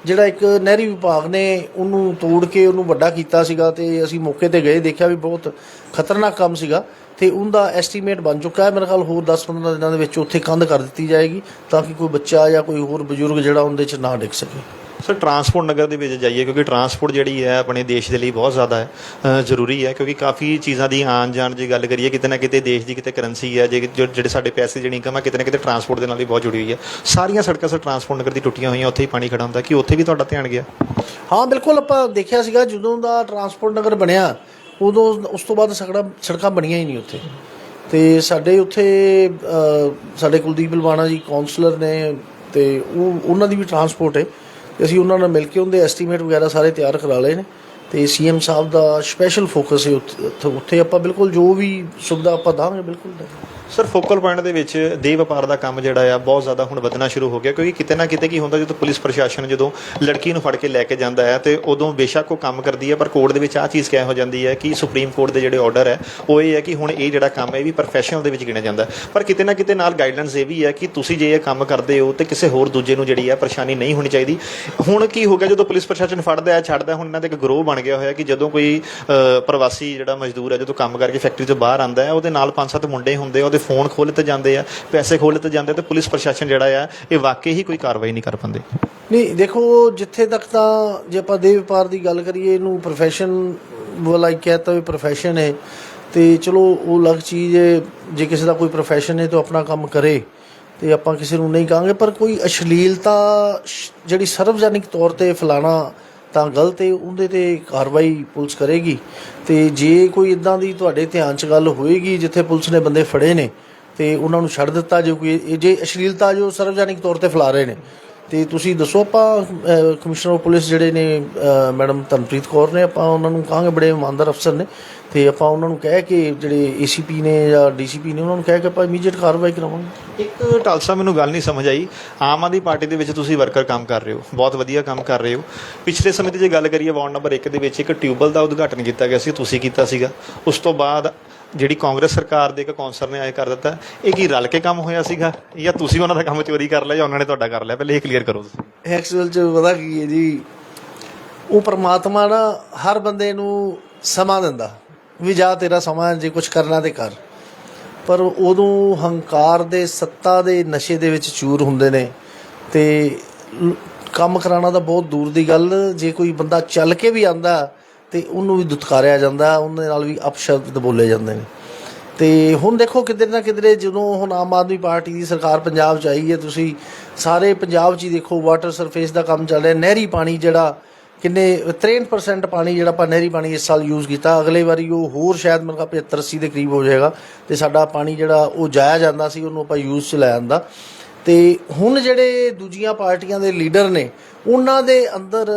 ਜਿਹੜਾ ਇੱਕ ਨਹਿਰੀ ਵਿਭਾਗ ਨੇ ਉਹਨੂੰ ਤੋੜ ਕੇ ਉਹਨੂੰ ਵੱਡਾ ਕੀਤਾ ਸੀਗਾ ਤੇ ਅਸੀਂ ਮੌਕੇ ਤੇ ਗਏ ਦੇਖਿਆ ਵੀ ਬਹੁਤ ਖਤਰਨਾਕ ਕੰਮ ਸੀਗਾ। ਤੇ ਉਹਦਾ ਐਸਟੀਮੇਟ ਬਣ ਚੁੱਕਾ ਹੈ। ਮੇਰੇ ਖਿਆਲ ਹੋਰ 10-15 ਦਿਨਾਂ ਦੇ ਵਿੱਚ ਉੱਥੇ ਕੰਧ ਕਰ ਦਿੱਤੀ ਜਾਏਗੀ ਤਾਂ ਕਿ ਕੋਈ ਬੱਚਾ ਜਾਂ ਕੋਈ ਹੋਰ ਬਜ਼ੁਰਗ ਜਿਹੜਾ ਉਹਦੇ 'ਚ ਨਾ ਡਿੱਗ ਸਕੇ।
ਸਰ ਟਰਾਂਸਪੋਰਟ ਨਗਰ ਦੇ ਵਿੱਚ ਜਾਈਏ ਕਿਉਂਕਿ ਟਰਾਂਸਪੋਰਟ ਜਿਹੜੀ ਹੈ ਆਪਣੇ ਦੇਸ਼ ਦੇ ਲਈ ਬਹੁਤ ਜ਼ਿਆਦਾ ਹੈ ਜ਼ਰੂਰੀ ਹੈ ਕਿਉਂਕਿ ਕਾਫੀ ਚੀਜ਼ਾਂ ਦੀ ਆਣ ਜਾਣ ਦੀ ਗੱਲ ਕਰੀਏ ਕਿਤੇ ਨਾ ਕਿਤੇ ਦੇਸ਼ ਦੀ ਕਿਤੇ ਕਰੰਸੀ ਹੈ ਜਿਹੜੇ ਸਾਡੇ ਪੈਸੇ ਜਿਹੜੀ ਇਨਕਮ ਹੈ ਕਿਤੇ ਨਾ ਕਿਤੇ ਟਰਾਂਸਪੋਰਟ ਦੇ ਨਾਲ ਵੀ ਬਹੁਤ ਜੁੜੀ ਹੋਈ ਹੈ। ਸਾਰੀਆਂ ਸੜਕਾਂ ਸਰ ਟਰਾਂਸਪੋਰਟ ਨਗਰ ਦੀ ਟੁੱਟੀਆਂ ਹੋਈਆਂ ਉੱਥੇ ਹੀ ਪਾਣੀ ਖੜਾ ਹੁੰਦਾ। ਕਿ ਉੱਥੇ ਵੀ ਤੁਹਾਡਾ ਧਿਆਨ ਗਿਆ?
ਹਾਂ ਬਿਲਕੁਲ ਆਪਾਂ ਦੇਖਿਆ ਸੀਗਾ ਜਦੋਂ ਦਾ ਟਰਾਂਸਪੋਰਟ ਨਗਰ ਬਣਿਆ ਉਦੋਂ ਉਸ ਤੋਂ ਬਾਅਦ ਸੜਕਾਂ ਸੜਕਾਂ ਬਣੀਆਂ ਹੀ ਨਹੀਂ ਉੱਥੇ। ਤੇ ਸਾਡੇ ਉੱਥੇ ਸਾਡੇ ਕੁਲਦੀਪ ਲਵਾਣਾ ਜੀ ਕਾਉਂਸਲਰ ਨੇ ਤੇ ਉਹ, ਉਹਨਾਂ ਦੀ ਵੀ ਟਰਾਂਸਪੋਰਟ ਹੈ। ਤੇ ਅਸੀਂ ਉਹਨਾਂ ਨਾਲ ਮਿਲ ਕੇ ਉਹਦੇ ਐਸਟੀਮੇਟ ਵਗੈਰਾ ਸਾਰੇ ਤਿਆਰ ਕਰਾ ਲਏ ਨੇ। ਤੇ ਸੀਐਮ ਸਾਹਿਬ ਦਾ ਸਪੈਸ਼ਲ ਫੋਕਸ ਹੈ ਉੱਥੇ- ਉੱਥੇ ਆਪਾਂ ਬਿਲਕੁਲ ਜੋ ਵੀ ਸੁਵਿਧਾ ਆਪਾਂ ਦਾਂਗੇ, ਬਿਲਕੁਲ।
ਸਰ, ਫੋਕਲ ਪੁਆਇੰਟ ਦੇ ਵਿੱਚ ਦੇ ਵਪਾਰ ਦਾ ਕੰਮ ਜਿਹੜਾ ਆ, ਬਹੁਤ ਜ਼ਿਆਦਾ ਹੁਣ ਵਧਣਾ ਸ਼ੁਰੂ ਹੋ ਗਿਆ, ਕਿਉਂਕਿ ਕਿਤੇ ਨਾ ਕਿਤੇ ਕੀ ਹੁੰਦਾ, ਜਦੋਂ ਪੁਲਿਸ ਪ੍ਰਸ਼ਾਸਨ ਜਦੋਂ ਲੜਕੀ ਨੂੰ ਫੜ ਕੇ ਲੈ ਕੇ ਜਾਂਦਾ ਹੈ ਤੇ ਉਦੋਂ ਬੇਸ਼ੱਕ ਉਹ ਕੰਮ ਕਰਦੀ ਹੈ, ਪਰ ਕੋਰਟ ਦੇ ਵਿੱਚ ਆ ਚੀਜ਼ ਕਹਿ ਹੋ ਜਾਂਦੀ ਹੈ ਕਿ ਸੁਪਰੀਮ ਕੋਰਟ ਦੇ ਜਿਹੜੇ ਆਰਡਰ ਹੈ, ਉਹ ਇਹ ਹੈ ਕਿ ਹੁਣ ਇਹ ਜਿਹੜਾ ਕੰਮ ਹੈ, ਇਹ ਵੀ ਪ੍ਰੋਫੈਸ਼ਨਲ ਦੇ ਵਿੱਚ ਗਿਣਿਆ ਜਾਂਦਾ ਪਰ ਕਿਤੇ ਨਾ ਕਿਤੇ ਨਾਲ ਗਾਈਡਲਾਈਨਸ ਇਹ ਵੀ ਹੈ ਕਿ ਤੁਸੀਂ ਜੇ ਇਹ ਕੰਮ ਕਰਦੇ ਹੋ ਤੇ ਕਿਸੇ ਹੋਰ ਦੂਜੇ ਨੂੰ ਜਿਹੜੀ ਹੈ ਪਰੇਸ਼ਾਨੀ ਨਹੀਂ ਹੋਣੀ ਚਾਹੀਦੀ। ਹੁਣ ਕੀ ਹੋ ਗਿਆ, ਜਦੋਂ ਪੁਲਿਸ ਪ੍ਰਸ਼ਾਸਨ ਫੜਦਾ ਹੈ, ਛੱਡਦਾ ਹੁਣ ਇਹਨਾਂ ਦਾ ਇੱਕ ਗਰੋਹ ਬਣ ਗਿਆ ਹੋਇਆ ਕਿ ਜਦੋਂ ਕੋਈ ਪ੍ਰਵਾਸੀ ਜਿਹੜਾ ਮਜ਼ਦੂਰ ਹੈ, ਜਦੋਂ ਕੰਮ ਕਰਕੇ ਫੈਕਟਰੀ ਤੋਂ ਬਾਹਰ ਆਂਦਾ ਹੈ, ਉਹਦੇ ਨਾਲ ਪੰਜ ਸੱਤ ਮੁੰਡੇ ਹੁੰਦੇ ਆ ਉਹਦੇ ਫੋਨ ਖੋਲ੍ਹ ਲਿੱਤੇ ਜਾਂਦੇ ਆ, ਪੈਸੇ ਖੋਲ੍ਹ ਲਿੱਤੇ ਜਾਂਦੇ ਆ ਤੇ ਪੁਲਿਸ ਪ੍ਰਸ਼ਾਸਨ ਜਿਹੜਾ ਆ, ਇਹ ਵਾਕਈ ਹੀ ਕੋਈ ਕਾਰਵਾਈ ਨਹੀਂ ਕਰ ਪਾਉਂਦੇ।
ਨਹੀਂ, ਦੇਖੋ, ਜਿੱਥੇ ਤੱਕ ਤਾਂ ਜੇ ਆਪਾਂ ਦੇਹ ਵਪਾਰ ਦੀ ਗੱਲ ਕਰੀਏ, ਇਹਨੂੰ ਪ੍ਰੋਫੈਸ਼ਨ ਵਾਲਾ ਹੀ ਕਹਤਾ ਵੀ ਪ੍ਰੋਫੈਸ਼ਨ ਹੈ। ਤੇ ਚਲੋ, ਉਹ ਅਲੱਗ ਚੀਜ਼ ਹੈ, ਜੇ ਕਿਸੇ ਦਾ ਕੋਈ ਪ੍ਰੋਫੈਸ਼ਨ ਹੈ ਤਾਂ ਆਪਣਾ ਕੰਮ ਕਰੇ, ਤੇ ਆਪਾਂ ਕਿਸੇ ਨੂੰ ਨਹੀਂ ਕਹਾਂਗੇ, ਪਰ ਕੋਈ ਅਸ਼ਲੀਲਤਾ ਜਿਹੜੀ ਸਰਵਜਨਿਕ ਤੌਰ ਤੇ ਫਲਾਣਾ ਤਾਂ ਗਲਤ ਹੈ, ਉਹਦੇ ਤੇ ਕਾਰਵਾਈ ਪੁਲਿਸ ਕਰੇਗੀ। ਤੇ ਜੇ ਕੋਈ ਇਦਾਂ ਦੀ ਤੁਹਾਡੇ ਧਿਆਨ 'ਚ ਗੱਲ ਹੋਏਗੀ, ਜਿੱਥੇ ਪੁਲਿਸ ਨੇ ਬੰਦੇ ਫੜੇ ਨੇ, ਤੇ ਉਹਨਾਂ ਨੂੰ ਛੱਡ ਦਿੱਤਾ ਜੋ ਕੋਈ, ਇਹ ਜੇ ਅਸ਼ਲੀਲਤਾ ਜੋ ਸਰਵਜਨਿਕ ਤੌਰ ਤੇ ਫੈਲਾ ਰਹੇ ਨੇ, ਤੇ ਤੁਸੀਂ ਦੱਸੋ ਆਪਾਂ ਕਮਿਸ਼ਨਰ ਆਫ ਪੁਲਿਸ ਜਿਹੜੇ ਨੇ ਮੈਡਮ ਧਨਪ੍ਰੀਤ ਕੌਰ ਨੇ, ਆਪਾਂ ਉਹਨਾਂ ਨੂੰ ਕਹਾਂਗੇ, ਬੜੇ ਇਮਾਨਦਾਰ ਅਫਸਰ ਨੇ। ਤੇ ਆਪਾਂ ਉਹਨਾਂ ਨੂੰ ਕਹਿ ਕੇ ਜਿਹੜੇ ਏਸੀਪੀ ਨੇ ਜਾਂ ਡੀਸੀਪੀ ਨੇ ਉਹਨਾਂ ਨੂੰ ਕਹਿ ਕੇ ਆਪਾਂ ਇਮੀਡੀਏਟ ਕਾਰਵਾਈ ਕਰਾਵਾਂਗੇ।
ਇੱਕ ਟਾਲਸਾ ਮੈਨੂੰ ਗੱਲ ਨਹੀਂ ਸਮਝ ਆਈ। ਆਮ ਆਦਮੀ ਪਾਰਟੀ ਦੇ ਵਿੱਚ ਤੁਸੀਂ ਵਰਕਰ ਕੰਮ ਕਰ ਰਹੇ ਹੋ ਬਹੁਤ ਵਧੀਆ ਕੰਮ ਕਰ ਰਹੇ ਹੋ। ਪਿਛਲੇ ਸਮੇਂ ਦੀ ਜੇ ਗੱਲ ਕਰੀਏ ਵਾਰਡ ਨੰਬਰ 1 ਦੇ ਵਿੱਚ ਇੱਕ ਟਿਊਬਲ ਦਾ ਉਦਘਾਟਨ ਕੀਤਾ ਗਿਆ ਸੀ ਤੁਸੀਂ ਕੀਤਾ ਸੀਗਾ। ਉਸ ਤੋਂ ਬਾਅਦ ਜਿਹੜੀ ਕਾਂਗਰਸ ਸਰਕਾਰ ਦੇ ਇੱਕ ਕੌਂਸਲਰ ਨੇ ਆਏ ਕਰ ਦਿੱਤਾ। ਇਹ ਕੀ ਰਲ ਕੇ ਕੰਮ ਹੋਇਆ ਸੀਗਾ? ਜਾਂ ਤੁਸੀਂ ਉਹਨਾਂ ਦਾ ਕੰਮ ਚੋਰੀ ਕਰ ਲਿਆ ਜਾਂ ਉਹਨਾਂ ਨੇ ਤੁਹਾਡਾ ਕਰ ਲਿਆ? ਪਹਿਲੇ ਇਹ ਕਲੀਅਰ ਕਰੋ ਤੁਸੀਂ।
ਐਕਚੁਅਲ ਚ ਪਤਾ ਕੀ ਹੈ ਜੀ ਉਹ ਪ੍ਰਮਾਤਮਾ ਨਾ ਹਰ ਬੰਦੇ ਨੂੰ ਸਮਾਂ ਦਿੰਦਾ। ਵੀ ਜਾ ਤੇਰਾ ਸਮਾਂ ਜੇ ਕੁਝ ਕਰਨਾ ਤੇ ਕਰ। ਪਰ ਉਦੋਂ ਹੰਕਾਰ ਦੇ, ਸੱਤਾ ਦੇ ਨਸ਼ੇ ਦੇ ਵਿੱਚ ਚੂਰ ਹੁੰਦੇ ਨੇ ਤੇ ਕੰਮ ਕਰਾਉਣਾ ਤਾਂ ਬਹੁਤ ਦੂਰ ਦੀ ਗੱਲ। ਜੇ ਕੋਈ ਬੰਦਾ ਚੱਲ ਕੇ ਵੀ ਆਂਦਾ ਤੇ ਉਹਨੂੰ ਵੀ ਦੁਤਕਾਰਿਆ ਜਾਂਦਾ, ਉਹਦੇ ਨਾਲ ਵੀ ਅਪਸ਼ਬਦ ਬੋਲੇ ਜਾਂਦੇ ਨੇ। ਤੇ ਹੁਣ ਦੇਖੋ ਕਿਧਰੇ ਨਾ ਕਿਧਰੇ ਜਦੋਂ ਹੁਣ ਆਮ ਆਦਮੀ ਪਾਰਟੀ ਦੀ ਸਰਕਾਰ ਪੰਜਾਬ 'ਚ ਆਈ ਹੈ, ਤੁਸੀਂ ਸਾਰੇ ਪੰਜਾਬ 'ਚ ਹੀ ਦੇਖੋ, ਵਾਟਰ ਸਰਫੇਸ ਦਾ ਕੰਮ ਚੱਲ ਰਿਹਾ, ਨਹਿਰੀ ਪਾਣੀ ਜਿਹੜਾ ਕਿੰਨੇ 63% ਪਾਣੀ ਜਿਹੜਾ ਆਪਾਂ ਨਹਿਰੀ ਪਾਣੀ ਇਸ ਸਾਲ ਯੂਜ਼ ਕੀਤਾ। ਅਗਲੇ ਵਾਰੀ ਉਹ ਹੋਰ ਸ਼ਾਇਦ ਮੇਰੇ ਖਿਆਲ 75 80 ਦੇ ਕਰੀਬ ਹੋ ਜਾਏਗਾ ਤੇ ਸਾਡਾ ਪਾਣੀ ਜਿਹੜਾ ਉਹ ਜਾਇਆ ਜਾਂਦਾ ਸੀ, ਉਹਨੂੰ ਆਪਾਂ ਯੂਜ਼ 'ਚ ਲੈ ਆਂਦਾ। ਤੇ ਹੁਣ ਜਿਹੜੇ ਦੂਜੀਆਂ ਪਾਰਟੀਆਂ ਦੇ ਲੀਡਰ ਨੇ, ਉਹਨਾਂ ਦੇ ਅੰਦਰ